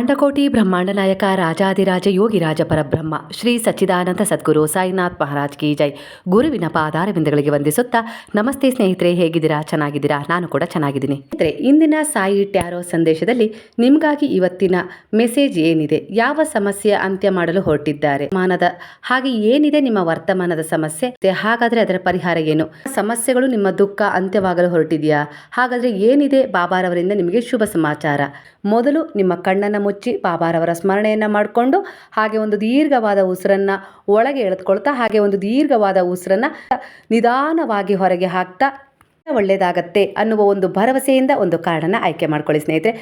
ಅಖಂಡಕೋಟಿ ಬ್ರಹ್ಮಾಂಡ ನಾಯಕ ರಾಜಾದಿರಾಜ ಯೋಗಿರಾಜ ಪರಬ್ರಹ್ಮ, ಶ್ರೀ ಸಚ್ಚಿದಾನಂದ ಸದ್ಗುರು ಸಾಯಿನಾಥ್ ಮಹಾರಾಜ್ ಕಿ ಜೈ. ಗುರುವಿನ ಪಾದಾರವಿಂದಗಳಿಗೆ ವಂದಿಸುತ್ತಾ, ನಮಸ್ತೆ ಸ್ನೇಹಿತರೆ, ಹೇಗಿದ್ದೀರಾ? ಚೆನ್ನಾಗಿದ್ದೀರಾ? ನಾನು ಕೂಡ ಚೆನ್ನಾಗಿದ್ದೀನಿ. ಸ್ನೇಹಿತರೆ, ಇಂದಿನ ಸಾಯಿ ಟ್ಯಾರೋ ಸಂದೇಶದಲ್ಲಿ ನಿಮಗಾಗಿ ಇವತ್ತಿನ ಮೆಸೇಜ್ ಏನಿದೆ? ಯಾವ ಸಮಸ್ಯೆ ಅಂತ್ಯ ಮಾಡಲು ಹೊರಟಿದ್ದಾರೆ? ಮಾನದ ಹಾಗೆ ಏನಿದೆ ನಿಮ್ಮ ವರ್ತಮಾನದ ಸಮಸ್ಯೆ? ಹಾಗಾದ್ರೆ ಅದರ ಪರಿಹಾರ ಏನು? ಸಮಸ್ಯೆಗಳು ನಿಮ್ಮ ದುಃಖ ಅಂತ್ಯವಾಗಲು ಹೊರಟಿದೆಯಾ? ಹಾಗಾದ್ರೆ ಏನಿದೆ? ಬಾಬಾರವರಿಂದ ನಿಮಗೆ ಶುಭ ಸಮಾಚಾರ. ಮೊದಲು ನಿಮ್ಮ ಕಣ್ಣನ್ನು ಮುಚ್ಚಿ ಬಾಬಾರವರ ಸ್ಮರಣೆಯನ್ನು ಮಾಡಿಕೊಂಡು ಹಾಗೆ ಒಂದು ದೀರ್ಘವಾದ ಉಸಿರನ್ನು ಒಳಗೆ ಎಳೆದುಕೊಳ್ತಾ ಹಾಗೆ ಒಂದು ದೀರ್ಘವಾದ ಉಸಿರನ್ನು ನಿಧಾನವಾಗಿ ಹೊರಗೆ ಹಾಕ್ತಾ ಒಳ್ಳೆಯದಾಗತ್ತೆ ಅನ್ನುವ ಒಂದು ಭರವಸೆಯಿಂದ ಒಂದು ಕಾರ್ಡನ್ನು ಆಯ್ಕೆ ಮಾಡ್ಕೊಳ್ಳಿ ಸ್ನೇಹಿತರೆ.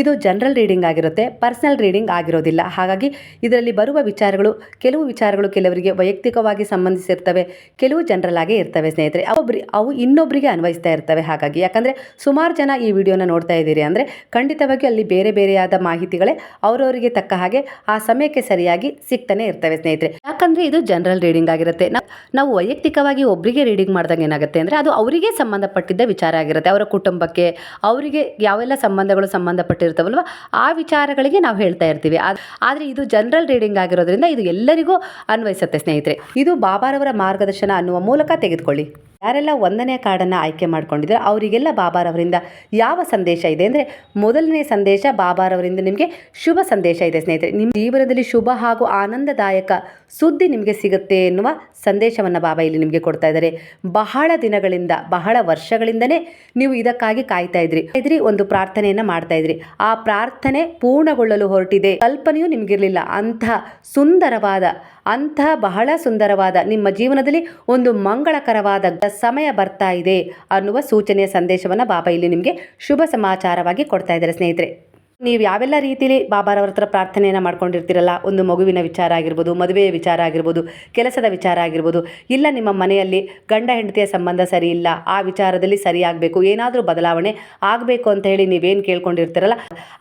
ಇದು ಜನರಲ್ ರೀಡಿಂಗ್ ಆಗಿರುತ್ತೆ, ಪರ್ಸನಲ್ ರೀಡಿಂಗ್ ಆಗಿರೋದಿಲ್ಲ. ಹಾಗಾಗಿ ಇದರಲ್ಲಿ ಬರುವ ವಿಚಾರಗಳು, ಕೆಲವು ವಿಚಾರಗಳು ಕೆಲವರಿಗೆ ವೈಯಕ್ತಿಕವಾಗಿ ಸಂಬಂಧಿಸಿರ್ತವೆ, ಕೆಲವು ಜನರಲ್ ಆಗೇ ಇರ್ತವೆ ಸ್ನೇಹಿತರೆ. ಅವೊಬ್ಬರಿ ಅವು ಇನ್ನೊಬ್ಬರಿಗೆ ಅನ್ವಯಿಸ್ತಾ ಇರ್ತವೆ ಹಾಗಾಗಿ. ಯಾಕಂದರೆ ಸುಮಾರು ಜನ ಈ ವಿಡಿಯೋನ ನೋಡ್ತಾ ಇದ್ದೀರಿ ಅಂದರೆ ಖಂಡಿತವಾಗಿ ಅಲ್ಲಿ ಬೇರೆ ಬೇರೆಯಾದ ಮಾಹಿತಿಗಳೇ ಅವರವರಿಗೆ ತಕ್ಕ ಹಾಗೆ ಆ ಸಮಯಕ್ಕೆ ಸರಿಯಾಗಿ ಸಿಗ್ತಾನೆ ಇರ್ತವೆ ಸ್ನೇಹಿತರೆ. ಯಾಕಂದರೆ ಇದು ಜನರಲ್ ರೀಡಿಂಗ್ ಆಗಿರುತ್ತೆ. ನಾವು ವೈಯಕ್ತಿಕವಾಗಿ ಒಬ್ಬರಿಗೆ ರೀಡಿಂಗ್ ಮಾಡಿದಾಗ ಏನಾಗುತ್ತೆ ಅಂದರೆ ಅದು ಅವರಿಗೆ ಸಂಬಂಧಪಟ್ಟಿದ್ದ ವಿಚಾರ ಆಗಿರುತ್ತೆ. ಅವರ ಕುಟುಂಬಕ್ಕೆ ಅವರಿಗೆ ಯಾವೆಲ್ಲ ಸಂಬಂಧಗಳು ಸಂಬಂಧಪಟ್ಟಿರ್ತವಲ್ವ ಆ ವಿಚಾರಗಳಿಗೆ ನಾವು ಹೇಳ್ತಾ ಇರ್ತೀವಿ. ಆದ್- ಆದರೆ ಇದು ಜನರಲ್ ರೀಡಿಂಗ್ ಆಗಿರೋದ್ರಿಂದ ಇದು ಎಲ್ಲರಿಗೂ ಅನ್ವಯಿಸುತ್ತೆ ಸ್ನೇಹಿತರೆ. ಇದು ಬಾಬಾರವರ ಮಾರ್ಗದರ್ಶನ ಅನ್ನುವ ಮೂಲಕ ತೆಗೆದುಕೊಳ್ಳಿ. ಯಾರೆಲ್ಲ ಒಂದನೇ ಕಾರ್ಡನ್ನು ಆಯ್ಕೆ ಮಾಡ್ಕೊಂಡಿದ್ರೆ ಅವರಿಗೆಲ್ಲ ಬಾಬಾರವರಿಂದ ಯಾವ ಸಂದೇಶ ಇದೆ ಅಂದರೆ ಮೊದಲನೇ ಸಂದೇಶ ಬಾಬಾರವರಿಂದ ನಿಮಗೆ ಶುಭ ಸಂದೇಶ ಇದೆ ಸ್ನೇಹಿತರೆ. ನಿಮ್ಮ ಜೀವನದಲ್ಲಿ ಶುಭ ಹಾಗೂ ಆನಂದದಾಯಕ ಸುದ್ದಿ ನಿಮಗೆ ಸಿಗುತ್ತೆ ಎನ್ನುವ ಸಂದೇಶವನ್ನು ಬಾಬಾ ಇಲ್ಲಿ ನಿಮಗೆ ಕೊಡ್ತಾ ಇದ್ದಾರೆ. ಬಹಳ ದಿನಗಳಿಂದ, ಬಹಳ ವರ್ಷಗಳಿಂದನೇ ನೀವು ಇದಕ್ಕಾಗಿ ಕಾಯ್ತಾ ಇದ್ರಿ. ಇದ್ರಿ ಒಂದು ಪ್ರಾರ್ಥನೆಯನ್ನು ಮಾಡ್ತಾ ಇದ್ರಿ. ಆ ಪ್ರಾರ್ಥನೆ ಪೂರ್ಣಗೊಳ್ಳಲು ಹೊರಟಿದೆ. ಕಲ್ಪನೆಯೂ ನಿಮಗಿರಲಿಲ್ಲ. ಅಂತಹ ಸುಂದರವಾದ ಅಂತಹ ಬಹಳ ಸುಂದರವಾದ ನಿಮ್ಮ ಜೀವನದಲ್ಲಿ ಒಂದು ಮಂಗಳಕರವಾದ ಸಮಯ ಬರ್ತಾ ಇದೆ ಅನ್ನುವ ಸೂಚನೆಯ ಸಂದೇಶವನ್ನು ಬಾಬಾ ಇಲ್ಲಿ ನಿಮಗೆ ಶುಭ ಸಮಾಚಾರವಾಗಿ ಕೊಡ್ತಾ ಇದ್ದಾರೆ ಸ್ನೇಹಿತರೆ. ನೀವು ಯಾವೆಲ್ಲ ರೀತಿಯಲ್ಲಿ ಬಾಬಾರವ್ರ ಹತ್ರ ಪ್ರಾರ್ಥನೆಯನ್ನು ಮಾಡ್ಕೊಂಡಿರ್ತೀರಲ್ಲ, ಒಂದು ಮಗುವಿನ ವಿಚಾರ ಆಗಿರ್ಬೋದು, ಮದುವೆಯ ವಿಚಾರ ಆಗಿರ್ಬೋದು, ಕೆಲಸದ ವಿಚಾರ ಆಗಿರ್ಬೋದು, ಇಲ್ಲ ನಿಮ್ಮ ಮನೆಯಲ್ಲಿ ಗಂಡ ಹೆಂಡತಿಯ ಸಂಬಂಧ ಸರಿ ಇಲ್ಲ, ಆ ವಿಚಾರದಲ್ಲಿ ಸರಿಯಾಗಬೇಕು ಏನಾದರೂ ಬದಲಾವಣೆ ಆಗಬೇಕು ಅಂತ ಹೇಳಿ ನೀವೇನು ಕೇಳ್ಕೊಂಡಿರ್ತೀರಲ್ಲ,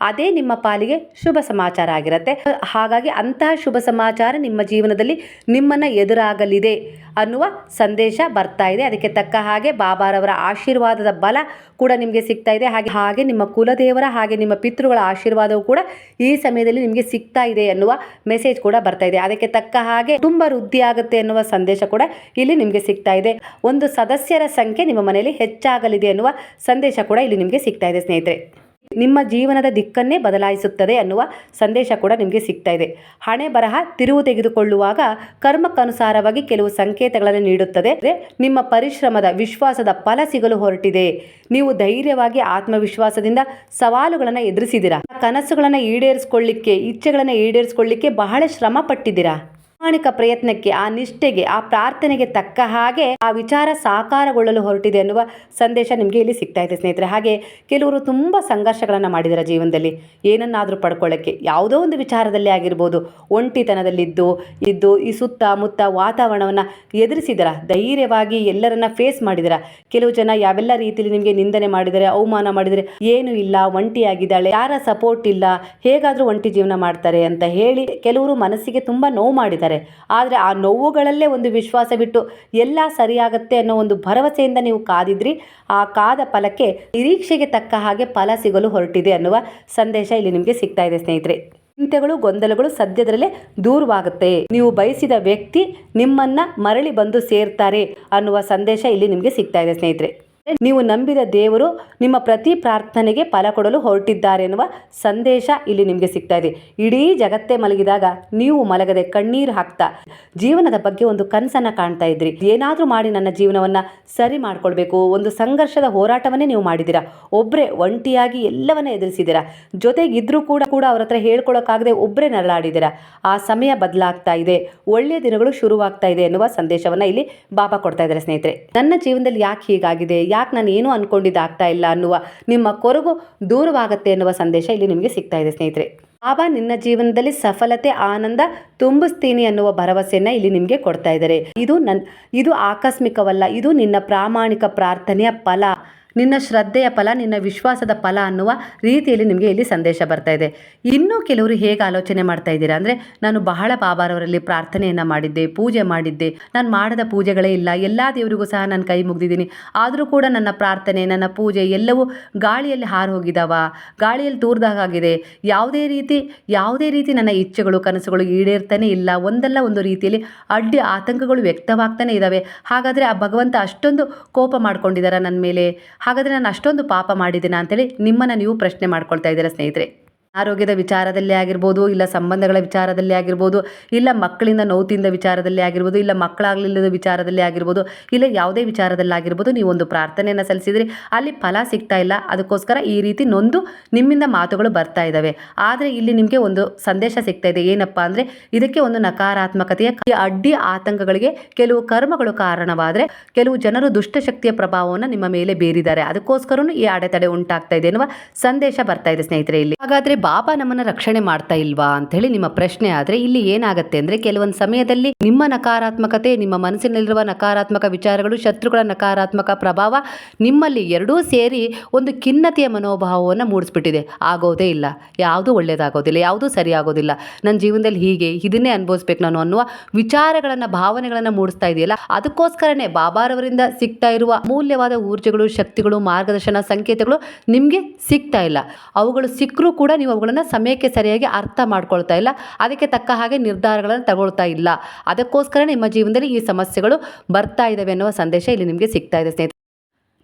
ಅದೇ ನಿಮ್ಮ ಪಾಲಿಗೆ ಶುಭ ಸಮಾಚಾರ ಆಗಿರುತ್ತೆ. ಹಾಗಾಗಿ ಅಂತಹ ಶುಭ ಸಮಾಚಾರ ನಿಮ್ಮ ಜೀವನದಲ್ಲಿ ನಿಮ್ಮನ್ನು ಎದುರಾಗಲಿದೆ. ಅನ್ನುವ ಸಂದೇಶ ಬರ್ತಾ ಇದೆ. ಅದಕ್ಕೆ ತಕ್ಕ ಹಾಗೆ ಬಾಬಾರವರ ಆಶೀರ್ವಾದದ ಬಲ ಕೂಡ ನಿಮಗೆ ಸಿಗ್ತಾ ಇದೆ. ಹಾಗೆ ಹಾಗೆ ನಿಮ್ಮ ಕುಲದೇವರ ಹಾಗೆ ನಿಮ್ಮ ಪಿತೃಗಳ ಆಶೀರ್ವಾದವು ಕೂಡ ಈ ಸಮಯದಲ್ಲಿ ನಿಮಗೆ ಸಿಗ್ತಾ ಇದೆ ಅನ್ನುವ ಮೆಸೇಜ್ ಕೂಡ ಬರ್ತಾ ಇದೆ. ಅದಕ್ಕೆ ತಕ್ಕ ಹಾಗೆ ತುಂಬ ವೃದ್ಧಿ ಆಗುತ್ತೆ ಅನ್ನುವ ಸಂದೇಶ ಕೂಡ ಇಲ್ಲಿ ನಿಮಗೆ ಸಿಗ್ತಾ ಇದೆ. ಒಂದು ಸದಸ್ಯರ ಸಂಖ್ಯೆ ನಿಮ್ಮ ಮನೆಯಲ್ಲಿ ಹೆಚ್ಚಾಗಲಿದೆ ಅನ್ನುವ ಸಂದೇಶ ಕೂಡ ಇಲ್ಲಿ ನಿಮಗೆ ಸಿಗ್ತಾ ಇದೆ ಸ್ನೇಹಿತರೆ. ನಿಮ್ಮ ಜೀವನದ ದಿಕ್ಕನ್ನೇ ಬದಲಾಯಿಸುತ್ತದೆ ಅನ್ನುವ ಸಂದೇಶ ಕೂಡ ನಿಮಗೆ ಸಿಗ್ತಾ ಇದೆ. ಹಣೆ ಬರಹ ತಿರುವು ತೆಗೆದುಕೊಳ್ಳುವಾಗ ಕರ್ಮಕ್ಕನುಸಾರವಾಗಿ ಕೆಲವು ಸಂಕೇತಗಳನ್ನು ನೀಡುತ್ತದೆ. ನಿಮ್ಮ ಪರಿಶ್ರಮದ ವಿಶ್ವಾಸದ ಫಲ ಸಿಗಲು ಹೊರಟಿದೆ. ನೀವು ಧೈರ್ಯವಾಗಿ ಆತ್ಮವಿಶ್ವಾಸದಿಂದ ಸವಾಲುಗಳನ್ನು ಎದುರಿಸಿದಿರಾ? ಕನಸುಗಳನ್ನು ಈಡೇರಿಸಿಕೊಳ್ಳಿಕ್ಕೆ, ಇಚ್ಛೆಗಳನ್ನು ಈಡೇರಿಸಿಕೊಳ್ಳಿಕ್ಕೆ ಬಹಳ ಶ್ರಮ ಪಟ್ಟಿದ್ದೀರಾ ಪ್ರಾಮಾಣಿಕ ಪ್ರಯತ್ನಕ್ಕೆ, ಆ ನಿಷ್ಠೆಗೆ, ಆ ಪ್ರಾರ್ಥನೆಗೆ ತಕ್ಕ ಹಾಗೆ ಆ ವಿಚಾರ ಸಾಕಾರಗೊಳ್ಳಲು ಹೊರಟಿದೆ ಅನ್ನುವ ಸಂದೇಶ ನಿಮಗೆ ಇಲ್ಲಿ ಸಿಗ್ತಾ ಇದೆ ಸ್ನೇಹಿತರೆ. ಹಾಗೆ ಕೆಲವರು ತುಂಬ ಸಂಘರ್ಷಗಳನ್ನು ಮಾಡಿದ್ದಾರೆ ಜೀವನದಲ್ಲಿ. ಏನನ್ನಾದರೂ ಪಡ್ಕೊಳ್ಳೋಕ್ಕೆ, ಯಾವುದೋ ಒಂದು ವಿಚಾರದಲ್ಲಿ ಆಗಿರ್ಬೋದು, ಒಂಟಿತನದಲ್ಲಿದ್ದು, ಇದ್ದು, ಈ ಸುತ್ತಮುತ್ತ ವಾತಾವರಣವನ್ನು ಎದುರಿಸಿದರ, ಧೈರ್ಯವಾಗಿ ಎಲ್ಲರನ್ನ ಫೇಸ್ ಮಾಡಿದರ, ಕೆಲವು ಜನ ಯಾವೆಲ್ಲ ರೀತಿಯಲ್ಲಿ ನಿಮಗೆ ನಿಂದನೆ ಮಾಡಿದರೆ, ಅವಮಾನ ಮಾಡಿದರೆ, ಏನು ಇಲ್ಲ, ಒಂಟಿಯಾಗಿದ್ದಾಳೆ, ಯಾರ ಸಪೋರ್ಟ್ ಇಲ್ಲ, ಹೇಗಾದರೂ ಒಂಟಿ ಜೀವನ ಮಾಡ್ತಾರೆ ಅಂತ ಹೇಳಿ ಕೆಲವರು ಮನಸ್ಸಿಗೆ ತುಂಬ ನೋವು ಮಾಡಿದ್ದಾರೆ. ಆದರೆ ಆ ನೋವುಗಳಲ್ಲೇ ಒಂದು ವಿಶ್ವಾಸ ಬಿಟ್ಟು ಎಲ್ಲ ಸರಿಯಾಗತ್ತೆ ಅನ್ನೋ ಒಂದು ಭರವಸೆಯಿಂದ ನೀವು ಕಾದಿದ್ರಿ, ಆ ಕಾದ ಫಲಕ್ಕೆ ನಿರೀಕ್ಷೆಗೆ ತಕ್ಕ ಹಾಗೆ ಫಲ ಸಿಗಲು ಹೊರಟಿದೆ ಅನ್ನುವ ಸಂದೇಶ ಇಲ್ಲಿ ನಿಮಗೆ ಸಿಗ್ತಾ ಇದೆ ಸ್ನೇಹಿತರೆ. ಚಿಂತೆಗಳು, ಗೊಂದಲಗಳು ಸದ್ಯದರಲ್ಲೇ ದೂರವಾಗುತ್ತೆ. ನೀವು ಬಯಸಿದ ವ್ಯಕ್ತಿ ನಿಮ್ಮನ್ನ ಮರಳಿ ಬಂದು ಸೇರ್ತಾರೆ ಅನ್ನುವ ಸಂದೇಶ ಇಲ್ಲಿ ನಿಮಗೆ ಸಿಗ್ತಾ ಇದೆ ಸ್ನೇಹಿತರೆ. ನೀವು ನಂಬಿದ ದೇವರು ನಿಮ್ಮ ಪ್ರತಿ ಪ್ರಾರ್ಥನೆಗೆ ಫಲ ಕೊಡಲು ಹೊರಟಿದ್ದಾರೆ ಎನ್ನುವ ಸಂದೇಶ ಇಲ್ಲಿ ನಿಮಗೆ ಸಿಗ್ತಾ ಇದೆ. ಇಡೀ ಜಗತ್ತೇ ಮಲಗಿದಾಗ ನೀವು ಮಲಗದೆ ಕಣ್ಣೀರು ಹಾಕ್ತಾ ಜೀವನದ ಬಗ್ಗೆ ಒಂದು ಕನಸನ್ನ ಕಾಣ್ತಾ ಇದ್ರಿ. ಏನಾದರೂ ಮಾಡಿ ನನ್ನ ಜೀವನವನ್ನ ಸರಿ ಮಾಡ್ಕೊಳ್ಬೇಕು. ಒಂದು ಸಂಘರ್ಷದ ಹೋರಾಟವನ್ನೇ ನೀವು ಮಾಡಿದ್ದೀರಾ? ಒಬ್ಬರೇ ಒಂಟಿಯಾಗಿ ಎಲ್ಲವನ್ನ ಎದುರಿಸಿದ್ದೀರಾ? ಜೊತೆಗಿದ್ರೂ ಕೂಡ ಕೂಡ ಅವ್ರ ಹತ್ರ ಹೇಳ್ಕೊಳಕ್ಕಾಗದೆ ಒಬ್ಬರೇ ನರಳಾಡಿದ್ದೀರಾ? ಆ ಸಮಯ ಬದಲಾಗ್ತಾ ಇದೆ. ಒಳ್ಳೆಯ ದಿನಗಳು ಶುರುವಾಗ್ತಾ ಇದೆ ಎನ್ನುವ ಸಂದೇಶವನ್ನ ಇಲ್ಲಿ ಬಾಬಾ ಕೊಡ್ತಾ ಇದ್ದಾರೆ ಸ್ನೇಹಿತರೆ. ನನ್ನ ಜೀವನದಲ್ಲಿ ಯಾಕೆ ಹೀಗಾಗಿದೆ? ಯಾಕೆ ನಾನು ಏನು ಅಂದ್ಕೊಂಡಿದ್ದಾಗ್ತಾ ಇಲ್ಲ ಅನ್ನುವ ನಿಮ್ಮ ಕೊರಗು ದೂರವಾಗತ್ತೆ ಎನ್ನುವ ಸಂದೇಶ ಇಲ್ಲಿ ನಿಮಗೆ ಸಿಗ್ತಾ ಇದೆ ಸ್ನೇಹಿತರೆ. ಬಾಬಾ ನಿನ್ನ ಜೀವನದಲ್ಲಿ ಸಫಲತೆ, ಆನಂದ ತುಂಬಿಸ್ತೀನಿ ಅನ್ನುವ ಭರವಸೆಯನ್ನ ಇಲ್ಲಿ ನಿಮಗೆ ಕೊಡ್ತಾ ಇದ್ದಾರೆ. ಇದು ನನ್, ಇದು ಆಕಸ್ಮಿಕವಲ್ಲ, ಇದು ನಿನ್ನ ಪ್ರಾಮಾಣಿಕ ಪ್ರಾರ್ಥನೆಯ ಫಲ. ನಿನ್ನ ಶ್ರದ್ಧೆಯ ಫಲ, ನಿನ್ನ ವಿಶ್ವಾಸದ ಫಲ ಅನ್ನುವ ರೀತಿಯಲ್ಲಿ ನಿಮಗೆ ಇಲ್ಲಿ ಸಂದೇಶ ಬರ್ತಾ ಇದೆ. ಇನ್ನೂ ಕೆಲವರು ಹೇಗೆ ಆಲೋಚನೆ ಮಾಡ್ತಾ ಇದ್ದೀರಾ ಅಂದರೆ, ನಾನು ಬಹಳ ಬಾಬಾರವರಲ್ಲಿ ಪ್ರಾರ್ಥನೆಯನ್ನು ಮಾಡಿದ್ದೆ, ಪೂಜೆ ಮಾಡಿದ್ದೆ. ನಾನು ಮಾಡದ ಪೂಜೆಗಳೇ ಇಲ್ಲ, ಎಲ್ಲ ದೇವರಿಗೂ ಸಹ ನಾನು ಕೈ ಮುಗಿದಿದ್ದೀನಿ. ಆದರೂ ಕೂಡ ನನ್ನ ಪ್ರಾರ್ಥನೆ, ನನ್ನ ಪೂಜೆ ಎಲ್ಲವೂ ಗಾಳಿಯಲ್ಲಿ ಹಾರು ಹೋಗಿದಾವ, ಗಾಳಿಯಲ್ಲಿ ತೂರ್ದಾಗಿದೆ ಯಾವುದೇ ರೀತಿ ಯಾವುದೇ ರೀತಿ ನನ್ನ ಇಚ್ಛೆಗಳು, ಕನಸುಗಳು ಈಡೇರ್ತಾನೆ ಇಲ್ಲ. ಒಂದಲ್ಲ ಒಂದು ರೀತಿಯಲ್ಲಿ ಅಡ್ಡಿ ಆತಂಕಗಳು ವ್ಯಕ್ತವಾಗ್ತಾನೆ ಇದ್ದಾವೆ ಹಾಗಾದರೆ ಆ ಭಗವಂತ ಅಷ್ಟೊಂದು ಕೋಪ ಮಾಡಿಕೊಂಡಿದ್ದಾರೆ ನನ್ನ ಮೇಲೆ? ಹಾಗಾದರೆ ನಾನು ಅಷ್ಟೊಂದು ಪಾಪ ಮಾಡಿದ್ದೀನ ಅಂತೇಳಿ ನಿಮ್ಮನ್ನು ನೀವು ಪ್ರಶ್ನೆ ಮಾಡ್ಕೊಳ್ತಾ ಇದ್ದೀರಾ ಸ್ನೇಹಿತರೆ? ಆರೋಗ್ಯದ ವಿಚಾರದಲ್ಲಿ ಆಗಿರ್ಬೋದು, ಇಲ್ಲ ಸಂಬಂಧಗಳ ವಿಚಾರದಲ್ಲಿ ಆಗಿರ್ಬೋದು, ಇಲ್ಲ ಮಕ್ಕಳಿಂದ ನೋವು ವಿಚಾರದಲ್ಲಿ ಆಗಿರ್ಬೋದು, ಇಲ್ಲ ಮಕ್ಕಳಾಗಲಿಲ್ಲದ ವಿಚಾರದಲ್ಲಿ ಆಗಿರ್ಬೋದು, ಇಲ್ಲ ಯಾವುದೇ ವಿಚಾರದಲ್ಲಿ ಆಗಿರ್ಬೋದು, ನೀವು ಒಂದು ಪ್ರಾರ್ಥನೆಯನ್ನು ಸಲ್ಲಿಸಿದರೆ, ಅಲ್ಲಿ ಫಲ ಸಿಗ್ತಾ ಇಲ್ಲ. ಅದಕ್ಕೋಸ್ಕರ ಈ ರೀತಿ ನೊಂದು ನಿಮ್ಮಿಂದ ಮಾತುಗಳು ಬರ್ತಾ ಇದ್ದಾವೆ ಆದರೆ ಇಲ್ಲಿ ನಿಮಗೆ ಒಂದು ಸಂದೇಶ ಸಿಗ್ತಾ ಇದೆ. ಏನಪ್ಪ ಅಂದರೆ, ಇದಕ್ಕೆ ಒಂದು ನಕಾರಾತ್ಮಕತೆಯ ಅಡ್ಡಿ ಆತಂಕಗಳಿಗೆ ಕೆಲವು ಕರ್ಮಗಳು ಕಾರಣವಾದರೆ, ಕೆಲವು ಜನರು ದುಷ್ಟಶಕ್ತಿಯ ಪ್ರಭಾವವನ್ನು ನಿಮ್ಮ ಮೇಲೆ ಬೀರಿದ್ದಾರೆ. ಅದಕ್ಕೋಸ್ಕರನೂ ಈ ಅಡೆತಡೆ ಉಂಟಾಗ್ತಾ ಇದೆ ಎನ್ನುವ ಸಂದೇಶ ಬರ್ತಾ ಇದೆ ಸ್ನೇಹಿತರೆ ಇಲ್ಲಿ. ಹಾಗಾದ್ರೆ ಬಾಬಾ ನಮ್ಮನ್ನ ರಕ್ಷಣೆ ಮಾಡ್ತಾ ಇಲ್ವಾ ಅಂತ ಹೇಳಿ ನಿಮ್ಮ ಪ್ರಶ್ನೆ ಆದ್ರೆ ಇಲ್ಲಿ ಏನಾಗುತ್ತೆ ಅಂದ್ರೆ ಕೆಲವೊಂದು ಸಮಯದಲ್ಲಿ ನಿಮ್ಮ ನಕಾರಾತ್ಮಕತೆ, ನಿಮ್ಮ ಮನಸ್ಸಿನಲ್ಲಿರುವ ನಕಾರಾತ್ಮಕ ವಿಚಾರಗಳು, ಶತ್ರುಗಳ ನಕಾರಾತ್ಮಕ ಪ್ರಭಾವ ನಿಮ್ಮಲ್ಲಿ ಎರಡೂ ಸೇರಿ ಒಂದು ಖಿನ್ನತೆಯ ಮನೋಭಾವವನ್ನು ಮೂಡಿಸ್ಬಿಟ್ಟಿದೆ. ಆಗೋದೇ ಇಲ್ಲ. ಯಾವುದೂ ಒಳ್ಳೇದಾಗೋದಿಲ್ಲ, ಯಾವುದೂ ಸರಿ ಆಗೋದಿಲ್ಲ ನನ್ನ ಜೀವನದಲ್ಲಿ ಹೀಗೆ, ಇದನ್ನೇ ಅನುಭವಿಸ್ಬೇಕು ನಾನು ಅನ್ನುವ ವಿಚಾರಗಳನ್ನು, ಭಾವನೆಗಳನ್ನು ಮೂಡಿಸ್ತಾ ಇದೆಯಲ್ಲ, ಅದಕ್ಕೋಸ್ಕರನೇ ಬಾಬಾರವರಿಂದ ಸಿಗ್ತಾ ಇರುವ ಅಮೂಲ್ಯವಾದ ಊರ್ಜೆಗಳು, ಶಕ್ತಿಗಳು, ಮಾರ್ಗದರ್ಶನ, ಸಂಕೇತಗಳು ನಿಮಗೆ ಸಿಗ್ತಾ ಇಲ್ಲ. ಅವುಗಳು ಸಿಕ್ಕರೂ ಕೂಡ ನೀವು ಅವುಗಳನ್ನು ಸಮಯಕ್ಕೆ ಸರಿಯಾಗಿ ಅರ್ಥ ಮಾಡ್ಕೊಳ್ತಾ ಇಲ್ಲ. ಅದಕ್ಕೆ ತಕ್ಕ ಹಾಗೆ ನಿರ್ಧಾರಗಳನ್ನು ತಗೊಳ್ತಾ ಇಲ್ಲ. ಅದಕ್ಕೋಸ್ಕರ ನಿಮ್ಮ ಜೀವನದಲ್ಲಿ ಈ ಸಮಸ್ಯೆಗಳು ಬರ್ತಾ ಇದ್ದಾವೆ ಅನ್ನುವ ಸಂದೇಶ ಇಲ್ಲಿ ನಿಮಗೆ ಸಿಗ್ತಾ ಇದೆ ಸ್ನೇಹಿತರೆ.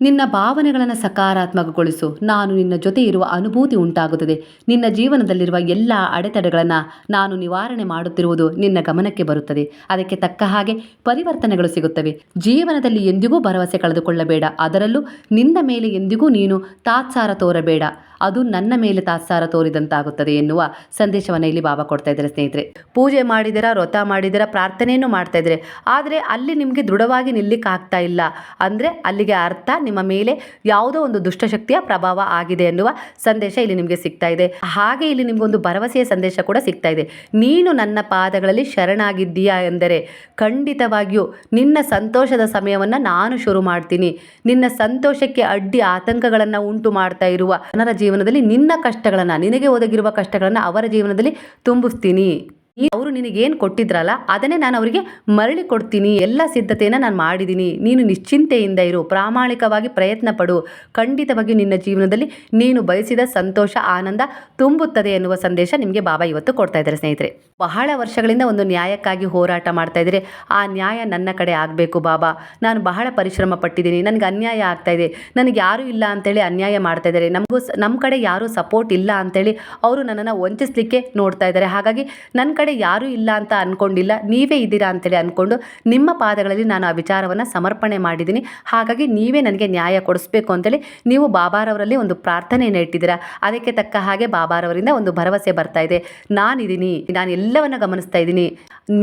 ನಿನ್ನ ಭಾವನೆಗಳನ್ನು ಸಕಾರಾತ್ಮಕಗೊಳಿಸು. ನಾನು ನಿನ್ನ ಜೊತೆ ಇರುವ ಅನುಭೂತಿ ಉಂಟಾಗುತ್ತದೆ. ನಿನ್ನ ಜೀವನದಲ್ಲಿರುವ ಎಲ್ಲ ಅಡೆತಡೆಗಳನ್ನು ನಾನು ನಿವಾರಣೆ ಮಾಡುತ್ತಿರುವುದು ನಿನ್ನ ಗಮನಕ್ಕೆ ಬರುತ್ತದೆ. ಅದಕ್ಕೆ ತಕ್ಕ ಹಾಗೆ ಪರಿವರ್ತನೆಗಳು ಸಿಗುತ್ತವೆ. ಜೀವನದಲ್ಲಿ ಎಂದಿಗೂ ಭರವಸೆ ಕಳೆದುಕೊಳ್ಳಬೇಡ. ಅದರಲ್ಲೂ ನಿನ್ನ ಮೇಲೆ ಎಂದಿಗೂ ನೀನು ತಾತ್ಸಾರ ತೋರಬೇಡ. ಅದು ನನ್ನ ಮೇಲೆ ತಾತ್ಸಾರ ತೋರಿದಂತಾಗುತ್ತದೆ ಎನ್ನುವ ಸಂದೇಶವನ್ನು ಇಲ್ಲಿ ಬಾಬಾ ಕೊಡ್ತಾ ಇದ್ದಾರೆ ಸ್ನೇಹಿತರೆ. ಪೂಜೆ ಮಾಡಿದಿರ, ವ್ರತ ಮಾಡಿದಿರ, ಪ್ರಾರ್ಥನೆಯನ್ನು ಮಾಡ್ತಾ ಇದ್ದಾರೆ. ಆದರೆ ಅಲ್ಲಿ ನಿಮಗೆ ದೃಢವಾಗಿ ನಿಲ್ಲಿಕ್ಕೆ ಆಗ್ತಾ ಇಲ್ಲ. ಅಂದರೆ ಅಲ್ಲಿಗೆ ಅರ್ಥ ನಿಮ್ಮ ಮೇಲೆ ಯಾವುದೋ ಒಂದು ದುಷ್ಟಶಕ್ತಿಯ ಪ್ರಭಾವ ಆಗಿದೆ ಎನ್ನುವ ಸಂದೇಶ ಇಲ್ಲಿ ನಿಮಗೆ ಸಿಗ್ತಾ ಇದೆ. ಹಾಗೆ ಇಲ್ಲಿ ನಿಮಗೊಂದು ಭರವಸೆಯ ಸಂದೇಶ ಕೂಡ ಸಿಗ್ತಾ ಇದೆ. ನೀನು ನನ್ನ ಪಾದಗಳಲ್ಲಿ ಶರಣಾಗಿದ್ದೀಯಾ ಎಂದರೆ ಖಂಡಿತವಾಗಿಯೂ ನಿನ್ನ ಸಂತೋಷದ ಸಮಯವನ್ನು ನಾನು ಶುರು ಮಾಡ್ತೀನಿ. ನಿನ್ನ ಸಂತೋಷಕ್ಕೆ ಅಡ್ಡಿ ಆತಂಕಗಳನ್ನು ಉಂಟು ಮಾಡ್ತಾ ಇರುವ ಜನರ ಜೀವನದಲ್ಲಿ ನಿನ್ನ ಕಷ್ಟಗಳನ್ನು ನಿನಗೆ ಒದಗಿರುವ ಕಷ್ಟಗಳನ್ನು ಅವರ ಜೀವನದಲ್ಲಿ ತುಂಬಿಸ್ತೀನಿ. ಅವರು ನಿನಗೇನು ಕೊಟ್ಟಿದ್ರಲ್ಲ, ಅದನ್ನೇ ನಾನು ಅವರಿಗೆ ಮರಳಿ ಕೊಡ್ತೀನಿ. ಎಲ್ಲ ಸಿದ್ಧತೆಯನ್ನು ನಾನು ಮಾಡಿದ್ದೀನಿ ನೀನು ನಿಶ್ಚಿಂತೆಯಿಂದ ಇರು. ಪ್ರಾಮಾಣಿಕವಾಗಿ ಪ್ರಯತ್ನ ಪಡು ಖಂಡಿತವಾಗಿ ನಿನ್ನ ಜೀವನದಲ್ಲಿ ನೀನು ಬಯಸಿದ ಸಂತೋಷ, ಆನಂದ ತುಂಬುತ್ತದೆ ಎನ್ನುವ ಸಂದೇಶ ನಿಮಗೆ ಬಾಬಾ ಇವತ್ತು ಕೊಡ್ತಾ ಇದ್ದಾರೆ ಸ್ನೇಹಿತರೆ. ಬಹಳ ವರ್ಷಗಳಿಂದ ಒಂದು ನ್ಯಾಯಕ್ಕಾಗಿ ಹೋರಾಟ ಮಾಡ್ತಾ ಇದ್ದಾರೆ. ಆ ನ್ಯಾಯ ನನ್ನ ಕಡೆ ಆಗಬೇಕು ಬಾಬಾ. ನಾನು ಬಹಳ ಪರಿಶ್ರಮ ಪಟ್ಟಿದ್ದೀನಿ. ನನಗೆ ಅನ್ಯಾಯ ಆಗ್ತಾ ಇದೆ. ನನಗೆ ಯಾರೂ ಇಲ್ಲ ಅಂತೇಳಿ ಅನ್ಯಾಯ ಮಾಡ್ತಾ ಇದ್ದಾರೆ. ನಮಗೂ ನಮ್ಮ ಕಡೆ ಯಾರೂ ಸಪೋರ್ಟ್ ಇಲ್ಲ ಅಂತೇಳಿ ಅವರು ನನ್ನನ್ನು ವಂಚಿಸಲಿಕ್ಕೆ ನೋಡ್ತಾ ಇದ್ದಾರೆ. ಹಾಗಾಗಿ ನನ್ನ ಕಡೆ ಯಾರೂ ಇಲ್ಲ ಅಂತ ಅಂದ್ಕೊಂಡಿಲ್ಲ ನೀವೇ ಇದ್ದೀರಾ ಅಂತೇಳಿ ಅಂದ್ಕೊಂಡು ನಿಮ್ಮ ಪಾದಗಳಲ್ಲಿ ನಾನು ಆ ವಿಚಾರವನ್ನು ಸಮರ್ಪಣೆ ಮಾಡಿದ್ದೀನಿ. ಹಾಗಾಗಿ ನೀವೇ ನನಗೆ ನ್ಯಾಯ ಕೊಡಿಸ್ಬೇಕು ಅಂತೇಳಿ ನೀವು ಬಾಬಾರವರಲ್ಲಿ ಒಂದು ಪ್ರಾರ್ಥನೆಯನ್ನು ಇಟ್ಟಿದ್ದೀರಾ. ಅದಕ್ಕೆ ತಕ್ಕ ಹಾಗೆ ಬಾಬಾರವರಿಂದ ಒಂದು ಭರವಸೆ ಬರ್ತಾ ಇದೆ. ನಾನಿದ್ದೀನಿ, ನಾನು ಎಲ್ಲವನ್ನ ಗಮನಿಸ್ತಾ ಇದ್ದೀನಿ.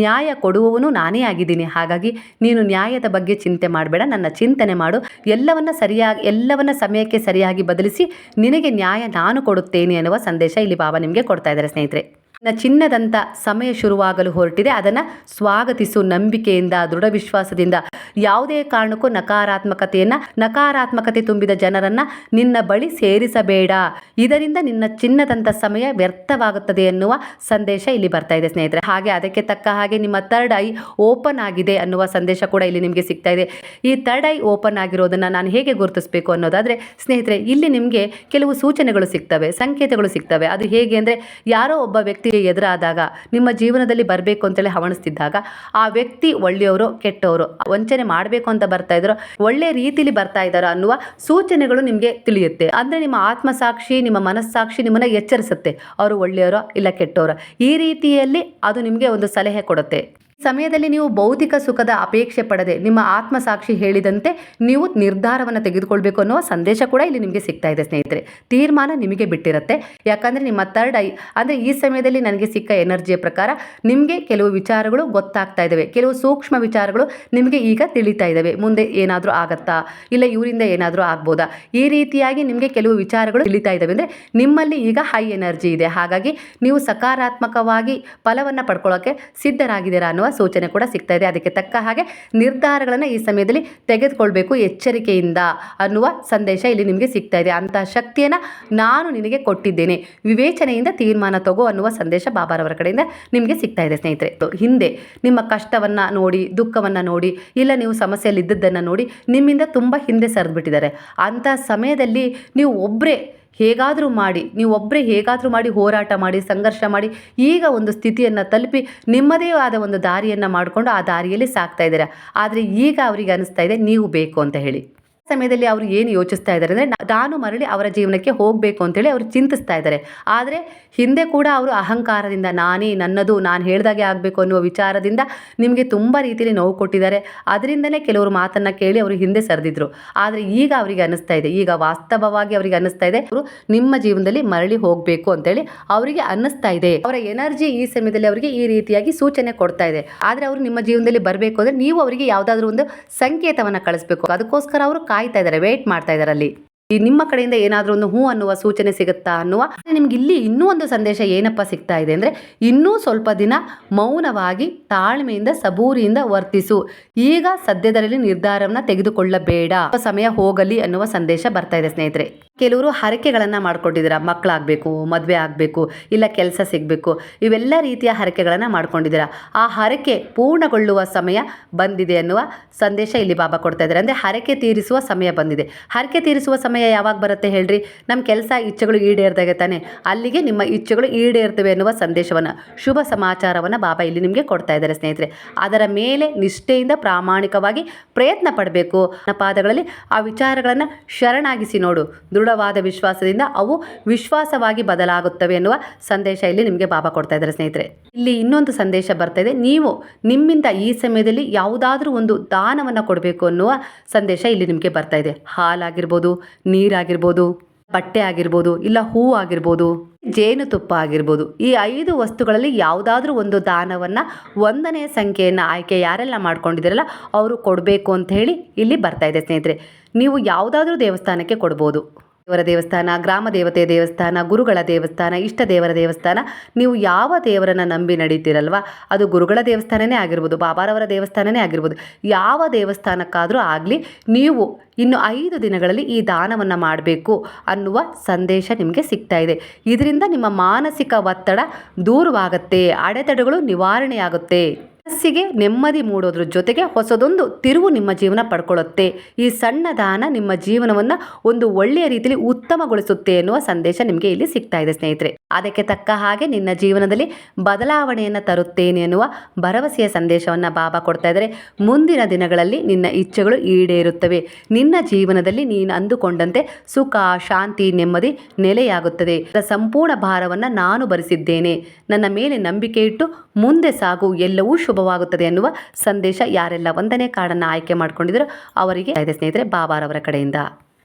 ನ್ಯಾಯ ಕೊಡುವವನು ನಾನೇ ಆಗಿದ್ದೀನಿ. ಹಾಗಾಗಿ ನೀನು ನ್ಯಾಯದ ಬಗ್ಗೆ ಚಿಂತೆ ಮಾಡಬೇಡ, ನನ್ನ ಚಿಂತನೆ ಮಾಡು. ಎಲ್ಲವನ್ನ ಸರಿಯಾಗಿ, ಎಲ್ಲವನ್ನ ಸಮಯಕ್ಕೆ ಸರಿಯಾಗಿ ಬದಲಿಸಿ ನಿನಗೆ ನ್ಯಾಯ ನಾನು ಕೊಡುತ್ತೇನೆ ಅನ್ನುವ ಸಂದೇಶ ಇಲ್ಲಿ ಬಾಬಾ ನಿಮಗೆ ಕೊಡ್ತಾ ಇದ್ದಾರೆ ಸ್ನೇಹಿತರೆ. ನಿನ್ನ ಚಿನ್ನದಂಥ ಸಮಯ ಶುರುವಾಗಲು ಹೊರಟಿದೆ. ಅದನ್ನು ಸ್ವಾಗತಿಸು ನಂಬಿಕೆಯಿಂದ ದೃಢ ವಿಶ್ವಾಸದಿಂದ ಯಾವುದೇ ಕಾರಣಕ್ಕೂ ನಕಾರಾತ್ಮಕತೆಯನ್ನು, ನಕಾರಾತ್ಮಕತೆ ತುಂಬಿದ ಜನರನ್ನು ನಿನ್ನ ಬಳಿ ಸೇರಿಸಬೇಡ. ಇದರಿಂದ ನಿನ್ನ ಚಿನ್ನದಂಥ ಸಮಯ ವ್ಯರ್ಥವಾಗುತ್ತದೆ ಎನ್ನುವ ಸಂದೇಶ ಇಲ್ಲಿ ಬರ್ತಾ ಇದೆ ಸ್ನೇಹಿತರೆ. ಹಾಗೆ ಅದಕ್ಕೆ ತಕ್ಕ ಹಾಗೆ ನಿಮ್ಮ ಥರ್ಡ್ ಐ ಓಪನ್ ಆಗಿದೆ ಅನ್ನುವ ಸಂದೇಶ ಕೂಡ ಇಲ್ಲಿ ನಿಮಗೆ ಸಿಗ್ತಾ ಇದೆ. ಈ ಥರ್ಡ್ ಐ ಓಪನ್ ಆಗಿರೋದನ್ನು ನಾನು ಹೇಗೆ ಗುರುತಿಸಬೇಕು ಅನ್ನೋದಾದರೆ, ಸ್ನೇಹಿತರೆ, ಇಲ್ಲಿ ನಿಮಗೆ ಕೆಲವು ಸೂಚನೆಗಳು ಸಿಗ್ತವೆ, ಸಂಕೇತಗಳು ಸಿಗ್ತವೆ. ಅದು ಹೇಗೆ ಅಂದರೆ, ಯಾರೋ ಒಬ್ಬ ವ್ಯಕ್ತಿಗೆ ಎದುರಾದಾಗ ನಿಮ್ಮ ಜೀವನದಲ್ಲಿ ಬರಬೇಕು ಅಂತೇಳಿ ಹವಣಿಸ್ತಿದ್ದಾಗ ಆ ವ್ಯಕ್ತಿ ಒಳ್ಳೆಯವರು, ಕೆಟ್ಟವರು ವಂಚನೆ ಮಾಡಬೇಕು ಅಂತ ಬರ್ತಾ ಇದ್ರು, ಒಳ್ಳೆ ರೀತಿಲಿ ಬರ್ತಾ ಇದ್ದಾರೋ ಅನ್ನುವ ಸೂಚನೆಗಳು ನಿಮಗೆ ತಿಳಿಯುತ್ತೆ. ಅಂದರೆ ನಿಮ್ಮ ಆತ್ಮಸಾಕ್ಷಿ, ನಿಮ್ಮ ಮನಸ್ಸಾಕ್ಷಿ ನಿಮ್ಮನ್ನು ಎಚ್ಚರಿಸುತ್ತೆ. ಅವರು ಒಳ್ಳೆಯವರೋ ಇಲ್ಲ ಕೆಟ್ಟವರೋ. ಈ ರೀತಿಯಲ್ಲಿ ಅದು ನಿಮಗೆ ಒಂದು ಸಲಹೆ ಕೊಡುತ್ತೆ. ಸಮಯದಲ್ಲಿ ನೀವು ಭೌತಿಕ ಸುಖದ ಅಪೇಕ್ಷೆ ಪಡದೆ ನಿಮ್ಮ ಆತ್ಮಸಾಕ್ಷಿ ಹೇಳಿದಂತೆ ನೀವು ನಿರ್ಧಾರವನ್ನು ತೆಗೆದುಕೊಳ್ಬೇಕು ಅನ್ನೋ ಸಂದೇಶ ಕೂಡ ಇಲ್ಲಿ ನಿಮಗೆ ಸಿಗ್ತಾ ಇದೆ, ಸ್ನೇಹಿತರೆ. ತೀರ್ಮಾನ ನಿಮಗೆ ಬಿಟ್ಟಿರುತ್ತೆ. ಯಾಕಂದರೆ ನಿಮ್ಮ ತರ್ಡ್ ಐ ಅಂದರೆ ಈ ಸಮಯದಲ್ಲಿ ನನಗೆ ಸಿಕ್ಕ ಎನರ್ಜಿಯ ಪ್ರಕಾರ ನಿಮಗೆ ಕೆಲವು ವಿಚಾರಗಳು ಗೊತ್ತಾಗ್ತಾ ಇದ್ದಾವೆ ಕೆಲವು ಸೂಕ್ಷ್ಮ ವಿಚಾರಗಳು ನಿಮಗೆ ಈಗ ತಿಳಿತಾ ಇದ್ದಾವೆ ಮುಂದೆ ಏನಾದರೂ ಆಗತ್ತಾ? ಇಲ್ಲ ಇವರಿಂದ ಏನಾದರೂ ಆಗ್ಬೋದಾ? ಈ ರೀತಿಯಾಗಿ ನಿಮಗೆ ಕೆಲವು ವಿಚಾರಗಳು ತಿಳಿತಾ ಇದ್ದಾವೆ ಅಂದರೆ ನಿಮ್ಮಲ್ಲಿ ಈಗ ಹೈ ಎನರ್ಜಿ ಇದೆ. ಹಾಗಾಗಿ ನೀವು ಸಕಾರಾತ್ಮಕವಾಗಿ ಫಲವನ್ನು ಪಡ್ಕೊಳ್ಳೋಕ್ಕೆ ಸಿದ್ಧರಾಗಿದ್ದೀರಾ ಅನ್ನುವ ಸೂಚನೆ ಕೂಡ ಸಿಗ್ತಾ ಇದೆ. ಅದಕ್ಕೆ ತಕ್ಕ ಹಾಗೆ ನಿರ್ಧಾರಗಳನ್ನು ಈ ಸಮಯದಲ್ಲಿ ತೆಗೆದುಕೊಳ್ಬೇಕು ಎಚ್ಚರಿಕೆಯಿಂದ ಅನ್ನುವ ಸಂದೇಶ ಇಲ್ಲಿ ನಿಮಗೆ ಸಿಗ್ತಾ ಇದೆ. ಅಂತಹ ಶಕ್ತಿಯನ್ನು ನಾನು ನಿನಗೆ ಕೊಟ್ಟಿದ್ದೇನೆ. ವಿವೇಚನೆಯಿಂದ ತೀರ್ಮಾನ ತಗೋ ಅನ್ನುವ ಸಂದೇಶ ಬಾಬಾರವರ ಕಡೆಯಿಂದ ನಿಮಗೆ ಸಿಗ್ತಾ ಇದೆ ಸ್ನೇಹಿತರೆ. ಹಿಂದೆ ನಿಮ್ಮ ಕಷ್ಟವನ್ನು ನೋಡಿ, ದುಃಖವನ್ನು ನೋಡಿ, ಇಲ್ಲ ನೀವು ಸಮಸ್ಯೆಯಲ್ಲಿ ಇದ್ದದ್ದನ್ನು ನೋಡಿ ನಿಮ್ಮಿಂದ ತುಂಬ ಹಿಂದೆ ಸರಿದ್ಬಿಟ್ಟಿದ್ದಾರೆ. ಅಂಥ ಸಮಯದಲ್ಲಿ ನೀವು ಒಬ್ಬರೇ ಹೇಗಾದರೂ ಮಾಡಿ ನೀವು ಒಬ್ಬರೇ ಹೇಗಾದರೂ ಮಾಡಿ ಹೋರಾಟ ಮಾಡಿ, ಸಂಘರ್ಷ ಮಾಡಿ, ಈಗ ಒಂದು ಸ್ಥಿತಿಯನ್ನು ತಲುಪಿ ನಿಮ್ಮದೇ ಆದ ಒಂದು ದಾರಿಯನ್ನು ಮಾಡಿಕೊಂಡು ಆ ದಾರಿಯಲ್ಲಿ ಸಾಕ್ತಾ ಇದ್ದೀರಾ? ಆದರೆ ಈಗ ಅವರಿಗೆ ಅನಿಸ್ತಾ ಇದೆ, ನೀವು ಬೇಕು ಅಂತ ಹೇಳಿ. ಸಮಯದಲ್ಲಿ ಅವರು ಏನು ಯೋಚಿಸ್ತಾ ಇದ್ದಾರೆ ಅಂದರೆ ನಾನು ಮರಳಿ ಅವರ ಜೀವನಕ್ಕೆ ಹೋಗಬೇಕು ಅಂತೇಳಿ ಅವರು ಚಿಂತಿಸ್ತಾ ಇದ್ದಾರೆ ಆದರೆ ಹಿಂದೆ ಕೂಡ ಅವರು ಅಹಂಕಾರದಿಂದ, ನಾನೇ ನನ್ನದು, ನಾನು ಹೇಳ್ದಾಗೆ ಆಗಬೇಕು ಅನ್ನುವ ವಿಚಾರದಿಂದ ನಿಮಗೆ ತುಂಬ ರೀತಿಯಲ್ಲಿ ನೋವು ಕೊಟ್ಟಿದ್ದಾರೆ. ಅದರಿಂದಲೇ ಕೆಲವರು ಮಾತನ್ನು ಕೇಳಿ ಅವರು ಹಿಂದೆ ಸರಿದಿದ್ರು. ಆದರೆ ಈಗ ಅವರಿಗೆ ಅನ್ನಿಸ್ತಾ ಇದೆ. ಈಗ ವಾಸ್ತವವಾಗಿ ಅವರಿಗೆ ಅನ್ನಿಸ್ತಾ ಇದೆ. ಅವರು ನಿಮ್ಮ ಜೀವನದಲ್ಲಿ ಮರಳಿ ಹೋಗಬೇಕು ಅಂತೇಳಿ ಅವರಿಗೆ ಅನ್ನಿಸ್ತಾ ಇದೆ. ಅವರ ಎನರ್ಜಿ ಈ ಸಮಯದಲ್ಲಿ ಅವರಿಗೆ ಈ ರೀತಿಯಾಗಿ ಸೂಚನೆ ಕೊಡ್ತಾ ಇದೆ. ಆದರೆ ಅವರು ನಿಮ್ಮ ಜೀವನದಲ್ಲಿ ಬರಬೇಕು ಅಂದರೆ ನೀವು ಅವರಿಗೆ ಯಾವುದಾದ್ರೂ ಒಂದು ಸಂಕೇತವನ್ನು ಕಳಿಸ್ಬೇಕು. ಅದಕ್ಕೋಸ್ಕರ ಅವರು ಕಾಯ್ತಾ ಇದ್ದಾರೆ ವೇಟ್ ಮಾಡ್ತಾ ಇದ್ದಾರೆ ಅಲ್ಲಿ. ಈ ನಿಮ್ಮ ಕಡೆಯಿಂದ ಏನಾದರೂ ಒಂದು ಹೂ ಅನ್ನುವ ಸೂಚನೆ ಸಿಗುತ್ತಾ ಅನ್ನುವ? ನಿಮ್ಗೆ ಇಲ್ಲಿ ಇನ್ನೂ ಒಂದು ಸಂದೇಶ ಏನಪ್ಪ ಸಿಗ್ತಾ ಇದೆ ಅಂದರೆ, ಇನ್ನೂ ಸ್ವಲ್ಪ ದಿನ ಮೌನವಾಗಿ ತಾಳ್ಮೆಯಿಂದ ಸಬೂರಿಯಿಂದ ವರ್ತಿಸು. ಈಗ ಸದ್ಯದರಲ್ಲಿ ನಿರ್ಧಾರವನ್ನು ತೆಗೆದುಕೊಳ್ಳಬೇಡ. ಸಮಯ ಹೋಗಲಿ ಅನ್ನುವ ಸಂದೇಶ ಬರ್ತಾ ಇದೆ ಸ್ನೇಹಿತರೆ. ಕೆಲವರು ಹರಕೆಗಳನ್ನು ಮಾಡ್ಕೊಂಡಿದ್ದೀರಾ? ಮಕ್ಕಳಾಗಬೇಕು ಮದುವೆ ಆಗಬೇಕು, ಇಲ್ಲ ಕೆಲಸ ಸಿಗಬೇಕು, ಇವೆಲ್ಲ ರೀತಿಯ ಹರಕೆಗಳನ್ನು ಮಾಡ್ಕೊಂಡಿದ್ದೀರಾ? ಆ ಹರಕೆ ಪೂರ್ಣಗೊಳ್ಳುವ ಸಮಯ ಬಂದಿದೆ ಅನ್ನುವ ಸಂದೇಶ ಇಲ್ಲಿ ಬಾಬಾ ಕೊಡ್ತಾ ಇದ್ದಾರೆ. ಅಂದರೆ ಹರಕೆ ತೀರಿಸುವ ಸಮಯ ಬಂದಿದೆ. ಹರಕೆ ತೀರಿಸುವ ಸಮಯ ಯಾವಾಗ ಬರುತ್ತೆ ಹೇಳ್ರಿ? ನಮ್ಮ ಕೆಲಸ ಇಚ್ಛೆಗಳು ಈಡೇರಿದಾಗ ತಾನೆ. ಅಲ್ಲಿಗೆ ನಿಮ್ಮ ಇಚ್ಛೆಗಳು ಈಡೇರ್ತವೆ ಅನ್ನುವ ಸಂದೇಶವನ್ನು, ಶುಭ ಸಮಾಚಾರವನ್ನು ಬಾಬಾ ಇಲ್ಲಿ ನಿಮಗೆ ಕೊಡ್ತಾ ಇದ್ದಾರೆ ಸ್ನೇಹಿತರೆ. ಅದರ ಮೇಲೆ ನಿಷ್ಠೆಯಿಂದ ಪ್ರಾಮಾಣಿಕವಾಗಿ ಪ್ರಯತ್ನ ಪಡಬೇಕು. ಪಾದಗಳಲ್ಲಿ ಆ ವಿಚಾರಗಳನ್ನು ಶರಣಾಗಿಸಿ ನೋಡು. ದೃಢವಾದ ವಿಶ್ವಾಸದಿಂದ ಅವು ವಿಶ್ವಾಸವಾಗಿ ಬದಲಾಗುತ್ತವೆ ಎನ್ನುವ ಸಂದೇಶ ಇಲ್ಲಿ ನಿಮಗೆ ಬಾಬಾ ಕೊಡ್ತಾ ಇದ್ದಾರೆ ಸ್ನೇಹಿತರೆ. ಇಲ್ಲಿ ಇನ್ನೊಂದು ಸಂದೇಶ ಬರ್ತಾ ಇದೆ. ನೀವು ನಿಮ್ಮಿಂದ ಈ ಸಮಯದಲ್ಲಿ ಯಾವುದಾದ್ರೂ ಒಂದು ದಾನವನ್ನು ಕೊಡಬೇಕು ಅನ್ನುವ ಸಂದೇಶ ಇಲ್ಲಿ ನಿಮಗೆ ಬರ್ತಾ ಇದೆ. ಹಾಲಾಗಿರ್ಬೋದು, ನೀರಾಗಿರ್ಬೋದು, ಬಟ್ಟೆ ಆಗಿರ್ಬೋದು, ಇಲ್ಲ ಹೂ ಆಗಿರ್ಬೋದು ಜೇನುತುಪ್ಪ ಆಗಿರ್ಬೋದು, ಈ ಐದು ವಸ್ತುಗಳಲ್ಲಿ ಯಾವುದಾದ್ರೂ ಒಂದು ದಾನವನ್ನು ಒಂದನೇ ಸಂಖ್ಯೆಯನ್ನು ಆಯ್ಕೆ ಯಾರೆಲ್ಲ ಮಾಡ್ಕೊಂಡಿದ್ದೀರಲ್ಲ ಅವರು ಕೊಡಬೇಕು ಅಂತ ಹೇಳಿ ಇಲ್ಲಿ ಬರ್ತಾ ಇದೆ ಸ್ನೇಹಿತರೆ. ನೀವು ಯಾವುದಾದ್ರೂ ದೇವಸ್ಥಾನಕ್ಕೆ ಕೊಡ್ಬೋದು. ದೇವರ ದೇವಸ್ಥಾನ, ಗ್ರಾಮ ದೇವತೆ ದೇವಸ್ಥಾನ, ಗುರುಗಳ ದೇವಸ್ಥಾನ, ಇಷ್ಟ ದೇವರ ದೇವಸ್ಥಾನ, ನೀವು ಯಾವ ದೇವರನ್ನು ನಂಬಿ ನಡೀತೀರಲ್ವ? ಅದು ಗುರುಗಳ ದೇವಸ್ಥಾನನೇ ಆಗಿರ್ಬೋದು, ಬಾಬಾರವರ ದೇವಸ್ಥಾನನೇ ಆಗಿರ್ಬೋದು. ಯಾವ ದೇವಸ್ಥಾನಕ್ಕಾದರೂ ಆಗಲಿ ನೀವು ಇನ್ನು ಐದು ದಿನಗಳಲ್ಲಿ ಈ ದಾನವನ್ನು ಮಾಡಬೇಕು ಅನ್ನುವ ಸಂದೇಶ ನಿಮಗೆ ಸಿಗ್ತಾ ಇದೆ. ಇದರಿಂದ ನಿಮ್ಮ ಮಾನಸಿಕ ಒತ್ತಡ ದೂರವಾಗುತ್ತೆ, ಅಡೆತಡೆಗಳು ನಿವಾರಣೆಯಾಗುತ್ತೆ. ಮನಸ್ಸಿಗೆ ನೆಮ್ಮದಿ ಮೂಡೋದ್ರ ಜೊತೆಗೆ ಹೊಸದೊಂದು ತಿರುವು ನಿಮ್ಮ ಜೀವನ ಪಡ್ಕೊಳ್ಳುತ್ತೆ. ಈ ಸಣ್ಣ ದಾನ ನಿಮ್ಮ ಜೀವನವನ್ನು ಒಂದು ಒಳ್ಳೆಯ ರೀತಿಯಲ್ಲಿ ಉತ್ತಮಗೊಳಿಸುತ್ತೆ ಎನ್ನುವ ಸಂದೇಶ ನಿಮಗೆ ಇಲ್ಲಿ ಸಿಗ್ತಾ ಇದೆ ಸ್ನೇಹಿತರೆ. ಅದಕ್ಕೆ ತಕ್ಕ ಹಾಗೆ ನಿನ್ನ ಜೀವನದಲ್ಲಿ ಬದಲಾವಣೆಯನ್ನು ತರುತ್ತೇನೆ ಎನ್ನುವ ಭರವಸೆಯ ಸಂದೇಶವನ್ನು ಬಾಬಾ ಕೊಡ್ತಾ ಇದ್ದಾರೆ. ಮುಂದಿನ ದಿನಗಳಲ್ಲಿ ನಿನ್ನ ಇಚ್ಛೆಗಳು ಈಡೇರುತ್ತವೆ. ನಿನ್ನ ಜೀವನದಲ್ಲಿ ನೀನು ಅಂದುಕೊಂಡಂತೆ ಸುಖ, ಶಾಂತಿ, ನೆಮ್ಮದಿ ನೆಲೆಯಾಗುತ್ತದೆ. ಸಂಪೂರ್ಣ ಭಾರವನ್ನು ನಾನು ಭರಿಸಿದ್ದೇನೆ. ನನ್ನ ಮೇಲೆ ನಂಬಿಕೆ ಇಟ್ಟು ಮುಂದೆ ಸಾಗು, ಎಲ್ಲವೂ ಶುಭವಾಗುತ್ತದೆ ಎನ್ನುವ ಸಂದೇಶ ಯಾರೆಲ್ಲ ಒಂದನೇ ಕಾರ್ಡನ್ನು ಆಯ್ಕೆ ಮಾಡ್ಕೊಂಡಿದ್ರು ಅವರಿಗೆ ಇದೆ ಸ್ನೇಹಿತರೆ ಬಾಬಾರವರ ಕಡೆಯಿಂದ.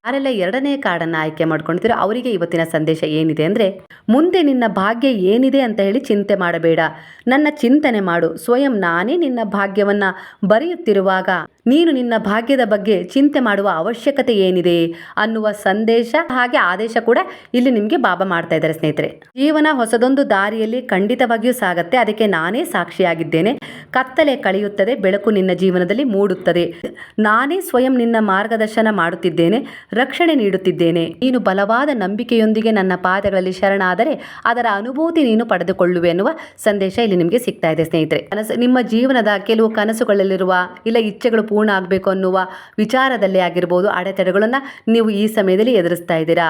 ಯಾರೆಲ್ಲ ಎರಡನೇ ಕಾರ್ಡನ್ನು ಆಯ್ಕೆ ಮಾಡ್ಕೊಂಡಿದ್ರು ಅವರಿಗೆ ಇವತ್ತಿನ ಸಂದೇಶ ಏನಿದೆ ಅಂದರೆ, ಮುಂದೆ ನಿನ್ನ ಭಾಗ್ಯ ಏನಿದೆ ಅಂತ ಹೇಳಿ ಚಿಂತೆ ಮಾಡಬೇಡ. ನನ್ನ ಚಿಂತನೆ ಮಾಡು. ಸ್ವಯಂ ನಾನೇ ನಿನ್ನ ಭಾಗ್ಯವನ್ನು ಬರೆಯುತ್ತಿರುವಾಗ ನೀನು ನಿನ್ನ ಭಾಗ್ಯದ ಬಗ್ಗೆ ಚಿಂತೆ ಮಾಡುವ ಅವಶ್ಯಕತೆ ಏನಿದೆ? ಅನ್ನುವ ಸಂದೇಶ, ಹಾಗೆ ಆದೇಶ ಕೂಡ ಇಲ್ಲಿ ನಿಮಗೆ ಬಾಬಾ ಮಾಡ್ತಾ ಇದ್ದಾರೆ ಸ್ನೇಹಿತರೆ. ಜೀವನ ಹೊಸದೊಂದು ದಾರಿಯಲ್ಲಿ ಖಂಡಿತವಾಗಿಯೂ ಸಾಗತ್ತೆ. ಅದಕ್ಕೆ ನಾನೇ ಸಾಕ್ಷಿಯಾಗಿದ್ದೇನೆ. ಕತ್ತಲೆ ಕಳೆಯುತ್ತದೆ, ಬೆಳಕು ನಿನ್ನ ಜೀವನದಲ್ಲಿ ಮೂಡುತ್ತದೆ. ನಾನೇ ಸ್ವಯಂ ನಿನ್ನ ಮಾರ್ಗದರ್ಶನ ಮಾಡುತ್ತಿದ್ದೇನೆ, ರಕ್ಷಣೆ ನೀಡುತ್ತಿದ್ದೇನೆ. ನೀನು ಬಲವಾದ ನಂಬಿಕೆಯೊಂದಿಗೆ ನನ್ನ ಪಾದಗಳಲ್ಲಿ ಶರಣಾದರೆ ಅದರ ಅನುಭೂತಿ ನೀನು ಪಡೆದುಕೊಳ್ಳುವೆ ಎನ್ನುವ ಸಂದೇಶ ಇಲ್ಲಿ ನಿಮಗೆ ಸಿಗ್ತಾ ಇದೆ, ಸ್ನೇಹಿತರೆ. ಕನಸು, ನಿಮ್ಮ ಜೀವನದ ಕೆಲವು ಕನಸುಗಳಲ್ಲಿರುವ ಇಲ್ಲ ಇಚ್ಛೆಗಳು ಪೂರ್ಣ ಆಗಬೇಕು ಅನ್ನುವ ವಿಚಾರದಲ್ಲಿ ಆಗಿರ್ಬೋದು ಅಡೆತಡೆಗಳನ್ನು ನೀವು ಈ ಸಮಯದಲ್ಲಿ ಎದುರಿಸ್ತಾ ಇದ್ದೀರಾ?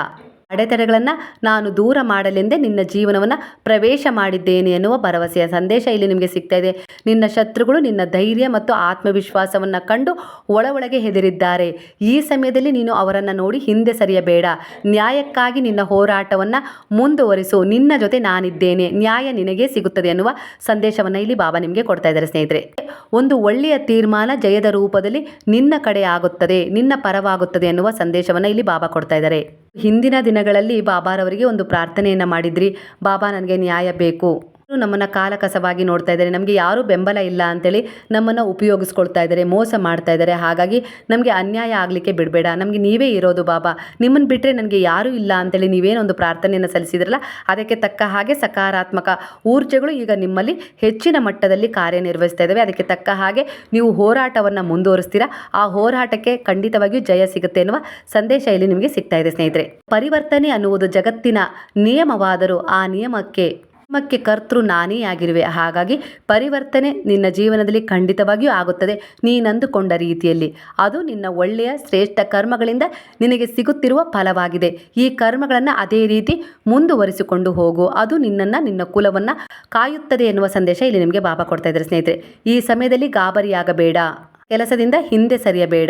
ಅಡೆತಡೆಗಳನ್ನು ನಾನು ದೂರ ಮಾಡಲೆಂದೇ ನಿನ್ನ ಜೀವನವನ್ನು ಪ್ರವೇಶ ಮಾಡಿದ್ದೇನೆ ಎನ್ನುವ ಭರವಸೆಯ ಸಂದೇಶ ಇಲ್ಲಿ ನಿಮಗೆ ಸಿಗ್ತಾ ಇದೆ. ನಿನ್ನ ಶತ್ರುಗಳು ನಿನ್ನ ಧೈರ್ಯ ಮತ್ತು ಆತ್ಮವಿಶ್ವಾಸವನ್ನು ಕಂಡು ಒಳ ಒಳಗೆ ಹೆದರಿದ್ದಾರೆ. ಈ ಸಮಯದಲ್ಲಿ ನೀನು ಅವರನ್ನು ನೋಡಿ ಹಿಂದೆ ಸರಿಯಬೇಡ. ನ್ಯಾಯಕ್ಕಾಗಿ ನಿನ್ನ ಹೋರಾಟವನ್ನು ಮುಂದುವರಿಸು. ನಿನ್ನ ಜೊತೆ ನಾನಿದ್ದೇನೆ. ನ್ಯಾಯ ನಿನಗೆ ಸಿಗುತ್ತದೆ ಎನ್ನುವ ಸಂದೇಶವನ್ನು ಇಲ್ಲಿ ಬಾಬಾ ನಿಮಗೆ ಕೊಡ್ತಾ ಇದ್ದಾರೆ ಸ್ನೇಹಿತರೆ. ಒಂದು ಒಳ್ಳೆಯ ತೀರ್ಮಾನ ಜಯದ ರೂಪದಲ್ಲಿ ನಿನ್ನ ಕಡೆ ಆಗುತ್ತದೆ, ನಿನ್ನ ಪರವಾಗುತ್ತದೆ ಎನ್ನುವ ಸಂದೇಶವನ್ನು ಇಲ್ಲಿ ಬಾಬಾ ಕೊಡ್ತಾ ಇದ್ದಾರೆ. ಹಿಂದಿನ ದಿನಗಳಲ್ಲಿ ಬಾಬಾರವರಿಗೆ ಒಂದು ಪ್ರಾರ್ಥನೆಯನ್ನು ಮಾಡಿದ್ರಿ. ಬಾಬಾ ನನಗೆ ನ್ಯಾಯ ಬೇಕು. ನಮ್ಮನ್ನು ಕಾಲಕಸವಾಗಿ ನೋಡ್ತಾ ಇದ್ದಾರೆ. ನಮಗೆ ಯಾರೂ ಬೆಂಬಲ ಇಲ್ಲ ಅಂತೇಳಿ ನಮ್ಮನ್ನು ಉಪಯೋಗಿಸ್ಕೊಳ್ತಾ ಇದ್ದಾರೆ, ಮೋಸ ಮಾಡ್ತಾ ಇದ್ದಾರೆ. ಹಾಗಾಗಿ ನಮಗೆ ಅನ್ಯಾಯ ಆಗಲಿಕ್ಕೆ ಬಿಡಬೇಡ. ನಮಗೆ ನೀವೇ ಇರೋದು ಬಾಬಾ. ನಿಮ್ಮನ್ನು ಬಿಟ್ಟರೆ ನನಗೆ ಯಾರೂ ಇಲ್ಲ ಅಂತೇಳಿ ನೀವೇನೊಂದು ಪ್ರಾರ್ಥನೆಯನ್ನು ಸಲ್ಲಿಸಿದ್ರಲ್ಲ, ಅದಕ್ಕೆ ತಕ್ಕ ಹಾಗೆ ಸಕಾರಾತ್ಮಕ ಊರ್ಜೆಗಳು ಈಗ ನಿಮ್ಮಲ್ಲಿ ಹೆಚ್ಚಿನ ಮಟ್ಟದಲ್ಲಿ ಕಾರ್ಯನಿರ್ವಹಿಸ್ತಾ ಇದ್ದಾವೆ ಅದಕ್ಕೆ ತಕ್ಕ ಹಾಗೆ ನೀವು ಹೋರಾಟವನ್ನು ಮುಂದುವರಿಸ್ತೀರಾ? ಆ ಹೋರಾಟಕ್ಕೆ ಖಂಡಿತವಾಗಿಯೂ ಜಯ ಸಿಗುತ್ತೆ ಎನ್ನುವ ಸಂದೇಶ ಇಲ್ಲಿ ನಿಮಗೆ ಸಿಗ್ತಾ ಇದೆ ಸ್ನೇಹಿತರೆ. ಪರಿವರ್ತನೆ ಅನ್ನುವುದು ಜಗತ್ತಿನ ನಿಯಮವಾದರೂ ಆ ನಿಯಮಕ್ಕೆ ನಿಯಮಕ್ಕೆ ಕರ್ತೃ ನಾನೇ ಆಗಿರುವೆ. ಹಾಗಾಗಿ ಪರಿವರ್ತನೆ ನಿನ್ನ ಜೀವನದಲ್ಲಿ ಖಂಡಿತವಾಗಿಯೂ ಆಗುತ್ತದೆ. ನೀನಂದುಕೊಂಡ ರೀತಿಯಲ್ಲಿ. ಅದು ನಿನ್ನ ಒಳ್ಳೆಯ, ಶ್ರೇಷ್ಠ ಕರ್ಮಗಳಿಂದ ನಿನಗೆ ಸಿಗುತ್ತಿರುವ ಫಲವಾಗಿದೆ. ಈ ಕರ್ಮಗಳನ್ನು ಅದೇ ರೀತಿ ಮುಂದುವರಿಸಿಕೊಂಡು ಹೋಗು. ಅದು ನಿನ್ನನ್ನು, ನಿನ್ನ ಕುಲವನ್ನು ಕಾಯುತ್ತದೆ ಎನ್ನುವ ಸಂದೇಶ ಇಲ್ಲಿ ನಿಮಗೆ ಬಾಬಾ ಕೊಡ್ತಾ ಇದ್ದಾರೆ ಸ್ನೇಹಿತರೆ. ಈ ಸಮಯದಲ್ಲಿ ಗಾಬರಿಯಾಗಬೇಡ. ಕೆಲಸದಿಂದ ಹಿಂದೆ ಸರಿಯಬೇಡ.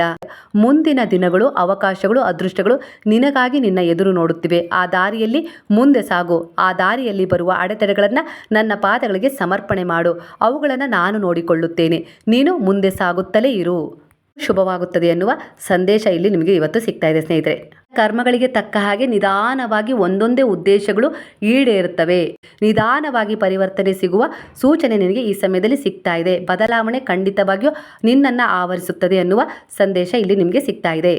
ಮುಂದಿನ ದಿನಗಳು, ಅವಕಾಶಗಳು, ಅದೃಷ್ಟಗಳು ನಿನಗಾಗಿ ನಿನ್ನ ಎದುರು ನೋಡುತ್ತಿವೆ. ಆ ದಾರಿಯಲ್ಲಿ ಮುಂದೆ ಸಾಗು. ಆ ದಾರಿಯಲ್ಲಿ ಬರುವ ಅಡೆತಡೆಗಳನ್ನು ನನ್ನ ಪಾದಗಳಿಗೆ ಸಮರ್ಪಣೆ ಮಾಡು. ಅವುಗಳನ್ನು ನಾನು ನೋಡಿಕೊಳ್ಳುತ್ತೇನೆ. ನೀನು ಮುಂದೆ ಸಾಗುತ್ತಲೇ ಇರು. ಶುಭವಾಗುತ್ತದೆ ಎನ್ನುವ ಸಂದೇಶ ಇಲ್ಲಿ ನಿಮಗೆ ಇವತ್ತು ಸಿಗ್ತಾ ಇದೆ, ಸ್ನೇಹಿತರೆ. ಕರ್ಮಗಳಿಗೆ ತಕ್ಕ ಹಾಗೆ ನಿಧಾನವಾಗಿ ಒಂದೊಂದೇ ಉದ್ದೇಶಗಳು ಈಡೇರುತ್ತವೆ. ನಿಧಾನವಾಗಿ ಪರಿವರ್ತನೆ ಸಿಗುವ ಸೂಚನೆ ನಿನಗೆ ಈ ಸಮಯದಲ್ಲಿ ಸಿಗ್ತಾ ಇದೆ. ಬದಲಾವಣೆ ಖಂಡಿತವಾಗಿಯೂ ನಿನ್ನನ್ನು ಆವರಿಸುತ್ತದೆ ಎನ್ನುವ ಸಂದೇಶ ಇಲ್ಲಿ ನಿಮಗೆ ಸಿಗ್ತಾ ಇದೆ.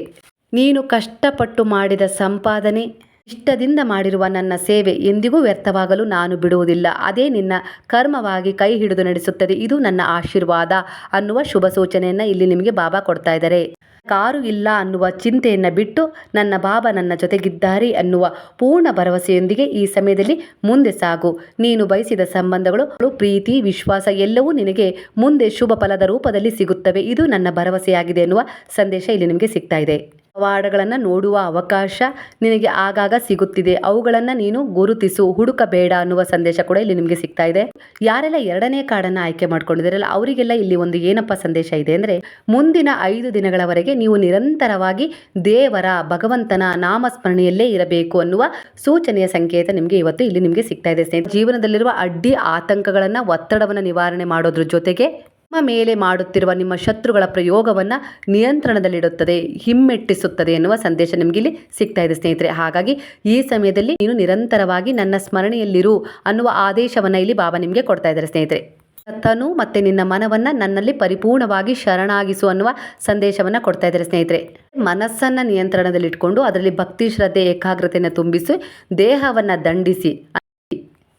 ನೀನು ಕಷ್ಟಪಟ್ಟು ಮಾಡಿದ ಸಂಪಾದನೆ ಇಷ್ಟದಿಂದ ಮಾಡಿರುವ ನನ್ನ ಸೇವೆ ಎಂದಿಗೂ ವ್ಯರ್ಥವಾಗಲು ನಾನು ಬಿಡುವುದಿಲ್ಲ. ಅದೇ ನಿನ್ನ ಕರ್ಮವಾಗಿ ಕೈ ಹಿಡಿದು ನಡೆಸುತ್ತದೆ. ಇದು ನನ್ನ ಆಶೀರ್ವಾದ ಅನ್ನುವ ಶುಭ ಸೂಚನೆಯನ್ನು ಇಲ್ಲಿ ನಿಮಗೆ ಬಾಬಾ ಕೊಡ್ತಾ ಇದ್ದಾರೆ. ಕಾರು ಇಲ್ಲ ಅನ್ನುವ ಚಿಂತೆಯನ್ನು ಬಿಟ್ಟು ನನ್ನ ಬಾಬಾ ನನ್ನ ಜೊತೆಗಿದ್ದಾರೆ ಅನ್ನುವ ಪೂರ್ಣ ಭರವಸೆಯೊಂದಿಗೆ ಈ ಸಮಯದಲ್ಲಿ ಮುಂದೆ ಸಾಗು. ನೀನು ಬಯಸಿದ ಸಂಬಂಧಗಳು, ಪ್ರೀತಿ, ವಿಶ್ವಾಸ ಎಲ್ಲವೂ ನಿನಗೆ ಮುಂದೆ ಶುಭ ಫಲದ ರೂಪದಲ್ಲಿ ಸಿಗುತ್ತವೆ. ಇದು ನನ್ನ ಭರವಸೆಯಾಗಿದೆ ಎನ್ನುವ ಸಂದೇಶ ಇಲ್ಲಿ ನಿಮಗೆ ಸಿಗ್ತಾ ಇದೆ. ಪವಾಡಗಳನ್ನು ನೋಡುವ ಅವಕಾಶ ನಿನಗೆ ಆಗಾಗ ಸಿಗುತ್ತಿದೆ. ಅವುಗಳನ್ನು ನೀನು ಗುರುತಿಸು. ಹುಡುಕಬೇಡ ಅನ್ನುವ ಸಂದೇಶ ಕೂಡ ಇಲ್ಲಿ ನಿಮಗೆ ಸಿಗ್ತಾ ಇದೆ. ಯಾರೆಲ್ಲ ಎರಡನೇ ಕಾರ್ಡನ್ನು ಆಯ್ಕೆ ಮಾಡ್ಕೊಂಡಿದ್ದಾರಲ್ಲ, ಅವರಿಗೆಲ್ಲ ಇಲ್ಲಿ ಒಂದು ಏನಪ್ಪ ಸಂದೇಶ ಇದೆ ಅಂದರೆ, ಮುಂದಿನ ಐದು ದಿನಗಳವರೆಗೆ ನೀವು ನಿರಂತರವಾಗಿ ದೇವರ, ಭಗವಂತನ ನಾಮಸ್ಮರಣೆಯಲ್ಲೇ ಇರಬೇಕು ಅನ್ನುವ ಸೂಚನೆಯ ಸಂಕೇತ ನಿಮಗೆ ಇವತ್ತು ಇಲ್ಲಿ ನಿಮಗೆ ಸಿಗ್ತಾ ಇದೆ ಸ್ನೇಹಿತರೆ. ಜೀವನದಲ್ಲಿರುವ ಅಡ್ಡಿ ಆತಂಕಗಳನ್ನು ಒತ್ತಡವನ್ನು ನಿವಾರಣೆ ಮಾಡೋದ್ರ ಜೊತೆಗೆ ಮೇಲೆ ಮಾಡುತ್ತಿರುವ ನಿಮ್ಮ ಶತ್ರುಗಳ ಪ್ರಯೋಗವನ್ನು ನಿಯಂತ್ರಣದಲ್ಲಿಡುತ್ತದೆ, ಹಿಮ್ಮೆಟ್ಟಿಸುತ್ತದೆ ಎನ್ನುವ ಸಂದೇಶ ನಿಮಗೆ ಇಲ್ಲಿ ಸಿಗ್ತಾ ಇದೆ ಸ್ನೇಹಿತರೆ. ಹಾಗಾಗಿ ಈ ಸಮಯದಲ್ಲಿ ನೀನು ನಿರಂತರವಾಗಿ ನನ್ನ ಸ್ಮರಣೆಯಲ್ಲಿರು ಅನ್ನುವ ಆದೇಶವನ್ನು ಇಲ್ಲಿ ಬಾಬಾ ನಿಮಗೆ ಕೊಡ್ತಾ ಇದ್ದಾರೆ ಸ್ನೇಹಿತರೆ. ತನು ಮತ್ತೆ ನಿನ್ನ ಮನವನ್ನು ನನ್ನಲ್ಲಿ ಪರಿಪೂರ್ಣವಾಗಿ ಶರಣಾಗಿಸು ಅನ್ನುವ ಸಂದೇಶವನ್ನು ಕೊಡ್ತಾ ಇದ್ದಾರೆ ಸ್ನೇಹಿತರೆ. ಮನಸ್ಸನ್ನು ನಿಯಂತ್ರಣದಲ್ಲಿಟ್ಕೊಂಡು ಅದರಲ್ಲಿ ಭಕ್ತಿ, ಶ್ರದ್ಧೆ, ಏಕಾಗ್ರತೆಯನ್ನು ತುಂಬಿಸಿ, ದೇಹವನ್ನು ದಂಡಿಸಿ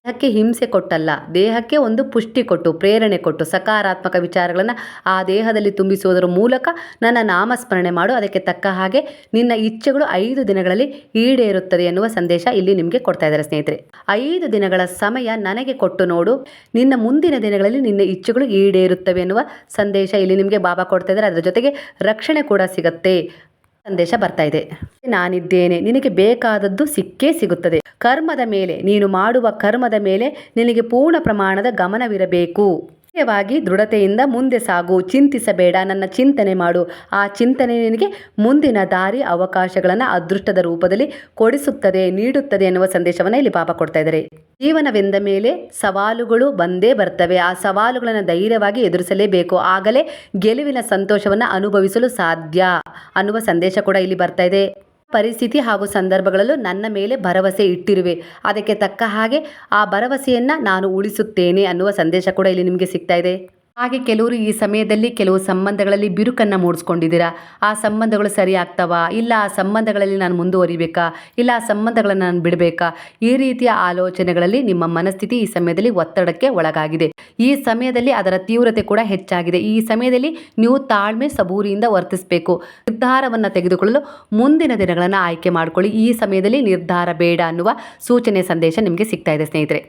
ದೇಹಕ್ಕೆ ಹಿಂಸೆ ಕೊಟ್ಟಲ್ಲ, ದೇಹಕ್ಕೆ ಒಂದು ಪುಷ್ಟಿ ಕೊಟ್ಟು, ಪ್ರೇರಣೆ ಕೊಟ್ಟು, ಸಕಾರಾತ್ಮಕ ವಿಚಾರಗಳನ್ನು ಆ ದೇಹದಲ್ಲಿ ತುಂಬಿಸುವುದರ ಮೂಲಕ ನನ್ನ ನಾಮಸ್ಮರಣೆ ಮಾಡು. ಅದಕ್ಕೆ ತಕ್ಕ ಹಾಗೆ ನಿನ್ನ ಇಚ್ಛೆಗಳು ಐದು ದಿನಗಳಲ್ಲಿ ಈಡೇರುತ್ತದೆ ಎನ್ನುವ ಸಂದೇಶ ಇಲ್ಲಿ ನಿಮಗೆ ಕೊಡ್ತಾ ಇದ್ದಾರೆ ಸ್ನೇಹಿತರೆ. ಐದು ದಿನಗಳ ಸಮಯ ನನಗೆ ಕೊಟ್ಟು ನೋಡು. ನಿನ್ನ ಮುಂದಿನ ದಿನಗಳಲ್ಲಿ ನಿನ್ನ ಇಚ್ಛೆಗಳು ಈಡೇರುತ್ತವೆ ಎನ್ನುವ ಸಂದೇಶ ಇಲ್ಲಿ ನಿಮಗೆ ಬಾಬಾ ಕೊಡ್ತಾ ಇದ್ದಾರೆ. ಅದರ ಜೊತೆಗೆ ರಕ್ಷಣೆ ಕೂಡ ಸಿಗತ್ತೆ. ಸಂದೇಶ ಬರ್ತಾ ಇದೆ. ನಾನಿದ್ದೇನೆ. ನಿನಗೆ ಬೇಕಾದದ್ದು ಸಿಕ್ಕೇ ಸಿಗುತ್ತದೆ. ಕರ್ಮದ ಮೇಲೆ, ನೀನು ಮಾಡುವ ಕರ್ಮದ ಮೇಲೆ ನಿನಗೆ ಪೂರ್ಣ ಪ್ರಮಾಣದ ಗಮನವಿರಬೇಕು. ಮುಖ್ಯವಾಗಿ ದೃಢತೆಯಿಂದ ಮುಂದೆ ಸಾಗು, ಚಿಂತಿಸಬೇಡ, ನನ್ನ ಚಿಂತನೆ ಮಾಡು. ಆ ಚಿಂತನೆ ನಿನಗೆ ಮುಂದಿನ ದಾರಿ ಅವಕಾಶಗಳನ್ನು ಅದೃಷ್ಟದ ರೂಪದಲ್ಲಿ ಕೊಡಿಸುತ್ತದೆ, ನೀಡುತ್ತದೆ ಎನ್ನುವ ಸಂದೇಶವನ್ನು ಇಲ್ಲಿ ಪಾಪ ಕೊಡ್ತಾ ಇದ್ದಾರೆ. ಜೀವನವೆಂದ ಮೇಲೆ ಸವಾಲುಗಳು ಬಂದೇ ಬರ್ತವೆ. ಆ ಸವಾಲುಗಳನ್ನು ಧೈರ್ಯವಾಗಿ ಎದುರಿಸಲೇಬೇಕು. ಆಗಲೇ ಗೆಲುವಿನ ಸಂತೋಷವನ್ನು ಅನುಭವಿಸಲು ಸಾಧ್ಯ ಅನ್ನುವ ಸಂದೇಶ ಕೂಡ ಇಲ್ಲಿ ಬರ್ತಾ ಇದೆ. ಪರಿಸ್ಥಿತಿ ಹಾಗೂ ಸಂದರ್ಭಗಳಲ್ಲೂ ನನ್ನ ಮೇಲೆ ಭರವಸೆ ಇಟ್ಟಿರುವೆ. ಅದಕ್ಕೆ ತಕ್ಕ ಹಾಗೆ ಆ ಭರವಸೆಯನ್ನು ನಾನು ಉಳಿಸುತ್ತೇನೆ ಅನ್ನುವ ಸಂದೇಶ ಕೂಡ ಇಲ್ಲಿ ನಿಮಗೆ ಸಿಗ್ತಾ ಇದೆ. ಹಾಗೆ ಕೆಲವರು ಈ ಸಮಯದಲ್ಲಿ ಕೆಲವು ಸಂಬಂಧಗಳಲ್ಲಿ ಬಿರುಕನ್ನು ಮೂಡಿಸ್ಕೊಂಡಿದ್ದೀರಾ? ಆ ಸಂಬಂಧಗಳು ಸರಿ ಆಗ್ತವಾ? ಇಲ್ಲ ಆ ಸಂಬಂಧಗಳಲ್ಲಿ ನಾನು ಮುಂದುವರಿಬೇಕಾ? ಇಲ್ಲ ಆ ಸಂಬಂಧಗಳನ್ನು ನಾನು ಬಿಡಬೇಕಾ? ಈ ರೀತಿಯ ಆಲೋಚನೆಗಳಲ್ಲಿ ನಿಮ್ಮ ಮನಸ್ಥಿತಿ ಈ ಸಮಯದಲ್ಲಿ ಒತ್ತಡಕ್ಕೆ ಒಳಗಾಗಿದೆ. ಈ ಸಮಯದಲ್ಲಿ ಅದರ ತೀವ್ರತೆ ಕೂಡ ಹೆಚ್ಚಾಗಿದೆ. ಈ ಸಮಯದಲ್ಲಿ ನೀವು ತಾಳ್ಮೆ ಸಬೂರಿಯಿಂದ ವರ್ತಿಸಬೇಕು. ನಿರ್ಧಾರವನ್ನು ತೆಗೆದುಕೊಳ್ಳಲು ಮುಂದಿನ ದಿನಗಳನ್ನು ಆಯ್ಕೆ ಮಾಡಿಕೊಳ್ಳಿ. ಈ ಸಮಯದಲ್ಲಿ ನಿರ್ಧಾರ ಬೇಡ ಅನ್ನುವ ಸೂಚನೆ, ಸಂದೇಶ ನಿಮಗೆ ಸಿಗ್ತಾ ಇದೆ ಸ್ನೇಹಿತರೆ.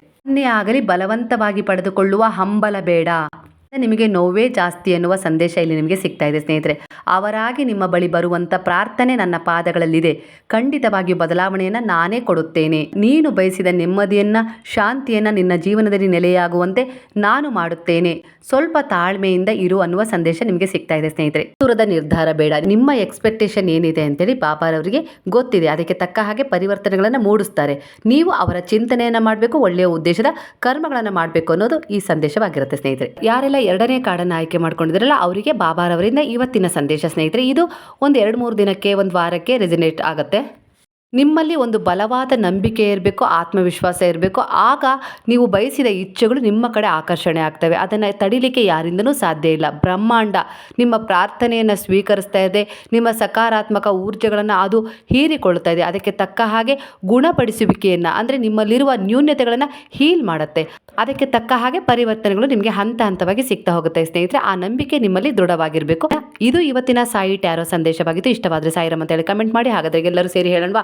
ಆಗಲಿ ಬಲವಂತವಾಗಿ ಪಡೆದುಕೊಳ್ಳುವ ಹಂಬಲ ಬೇಡ. ನಿಮಗೆ ನೋವೇ ಜಾಸ್ತಿ ಎನ್ನುವ ಸಂದೇಶ ಇಲ್ಲಿ ನಿಮಗೆ ಸಿಗ್ತಾ ಇದೆ, ಸ್ನೇಹಿತರೆ. ಅವರಾಗಿ ನಿಮ್ಮ ಬಳಿ ಬರುವಂಥ ಪ್ರಾರ್ಥನೆ ನನ್ನ ಪಾದಗಳಲ್ಲಿದೆ. ಖಂಡಿತವಾಗಿಯೂ ಬದಲಾವಣೆಯನ್ನು ನಾನೇ ಕೊಡುತ್ತೇನೆ. ನೀನು ಬಯಸಿದ ನೆಮ್ಮದಿಯನ್ನು, ಶಾಂತಿಯನ್ನು ನಿನ್ನ ಜೀವನದಲ್ಲಿ ನೆಲೆಯಾಗುವಂತೆ ನಾನು ಮಾಡುತ್ತೇನೆ. ಸ್ವಲ್ಪ ತಾಳ್ಮೆಯಿಂದ ಇರು ಅನ್ನುವ ಸಂದೇಶ ನಿಮಗೆ ಸಿಗ್ತಾ ಇದೆ, ಸ್ನೇಹಿತರೆ. ದೂರದ ನಿರ್ಧಾರ ಬೇಡ. ನಿಮ್ಮ ಎಕ್ಸ್ಪೆಕ್ಟೇಷನ್ ಏನಿದೆ ಅಂತೇಳಿ ಬಾಬಾರವರಿಗೆ ಗೊತ್ತಿದೆ. ಅದಕ್ಕೆ ತಕ್ಕ ಹಾಗೆ ಪರಿವರ್ತನೆಗಳನ್ನು ಮೂಡಿಸ್ತಾರೆ. ನೀವು ಅವರ ಚಿಂತನೆಯನ್ನು ಮಾಡಬೇಕು, ಒಳ್ಳೆಯ ಉದ್ದೇಶದ ಕರ್ಮಗಳನ್ನು ಮಾಡಬೇಕು ಅನ್ನೋದು ಈ ಸಂದೇಶವಾಗಿರುತ್ತೆ, ಸ್ನೇಹಿತರೆ. ಯಾರೆಲ್ಲ ಎರಡನೇ ಕಾರ್ಡನ್ನು ಆಯ್ಕೆ ಮಾಡ್ಕೊಂಡಿದ್ರಲ್ಲ, ಅವರಿಗೆ ಬಾಬಾರವರಿಂದ ಇವತ್ತಿನ ಸಂದೇಶ ಸ್ನೇಹಿತರೆ, ಇದು ಒಂದು ಎರಡು ಮೂರು ದಿನಕ್ಕೆ, ಒಂದು ವಾರಕ್ಕೆ ರೆಸಿನೇಟ್ ಆಗುತ್ತೆ. ನಿಮ್ಮಲ್ಲಿ ಒಂದು ಬಲವಾದ ನಂಬಿಕೆ ಇರಬೇಕು, ಆತ್ಮವಿಶ್ವಾಸ ಇರಬೇಕು, ಆಗ ನೀವು ಬಯಸಿದ ಇಚ್ಛೆಗಳು ನಿಮ್ಮ ಕಡೆ ಆಕರ್ಷಣೆ ಆಗ್ತವೆ. ಅದನ್ನು ತಡಿಲಿಕ್ಕೆ ಯಾರಿಂದನೂ ಸಾಧ್ಯ ಇಲ್ಲ. ಬ್ರಹ್ಮಾಂಡ ನಿಮ್ಮ ಪ್ರಾರ್ಥನೆಯನ್ನು ಸ್ವೀಕರಿಸ್ತಾ ಇದೆ, ನಿಮ್ಮ ಸಕಾರಾತ್ಮಕ ಊರ್ಜೆಗಳನ್ನು ಅದು ಹೀರಿಕೊಳ್ತಾ ಇದೆ. ಅದಕ್ಕೆ ತಕ್ಕ ಹಾಗೆ ಗುಣಪಡಿಸುವಿಕೆಯನ್ನು, ಅಂದರೆ ನಿಮ್ಮಲ್ಲಿರುವ ನ್ಯೂನ್ಯತೆಗಳನ್ನು ಹೀಲ್ ಮಾಡುತ್ತೆ. ಅದಕ್ಕೆ ತಕ್ಕ ಹಾಗೆ ಪರಿವರ್ತನೆಗಳು ನಿಮಗೆ ಹಂತ ಹಂತವಾಗಿ ಸಿಗ್ತಾ ಹೋಗುತ್ತೆ ಸ್ನೇಹಿತರೆ. ಆ ನಂಬಿಕೆ ನಿಮ್ಮಲ್ಲಿ ದೃಢವಾಗಿರಬೇಕು. ಇದು ಇವತ್ತಿನ ಸಾಯಿ ಟ್ಯಾರೋ ಸಂದೇಶವಾಗಿದ್ದು ಇಷ್ಟವಾದರೆ ಅಂತ ಹೇಳಿ ಕಮೆಂಟ್ ಮಾಡಿ. ಹಾಗಾದ್ರೆ ಎಲ್ಲರೂ ಸೇರಿ ಹೇಳೋಣವಾ?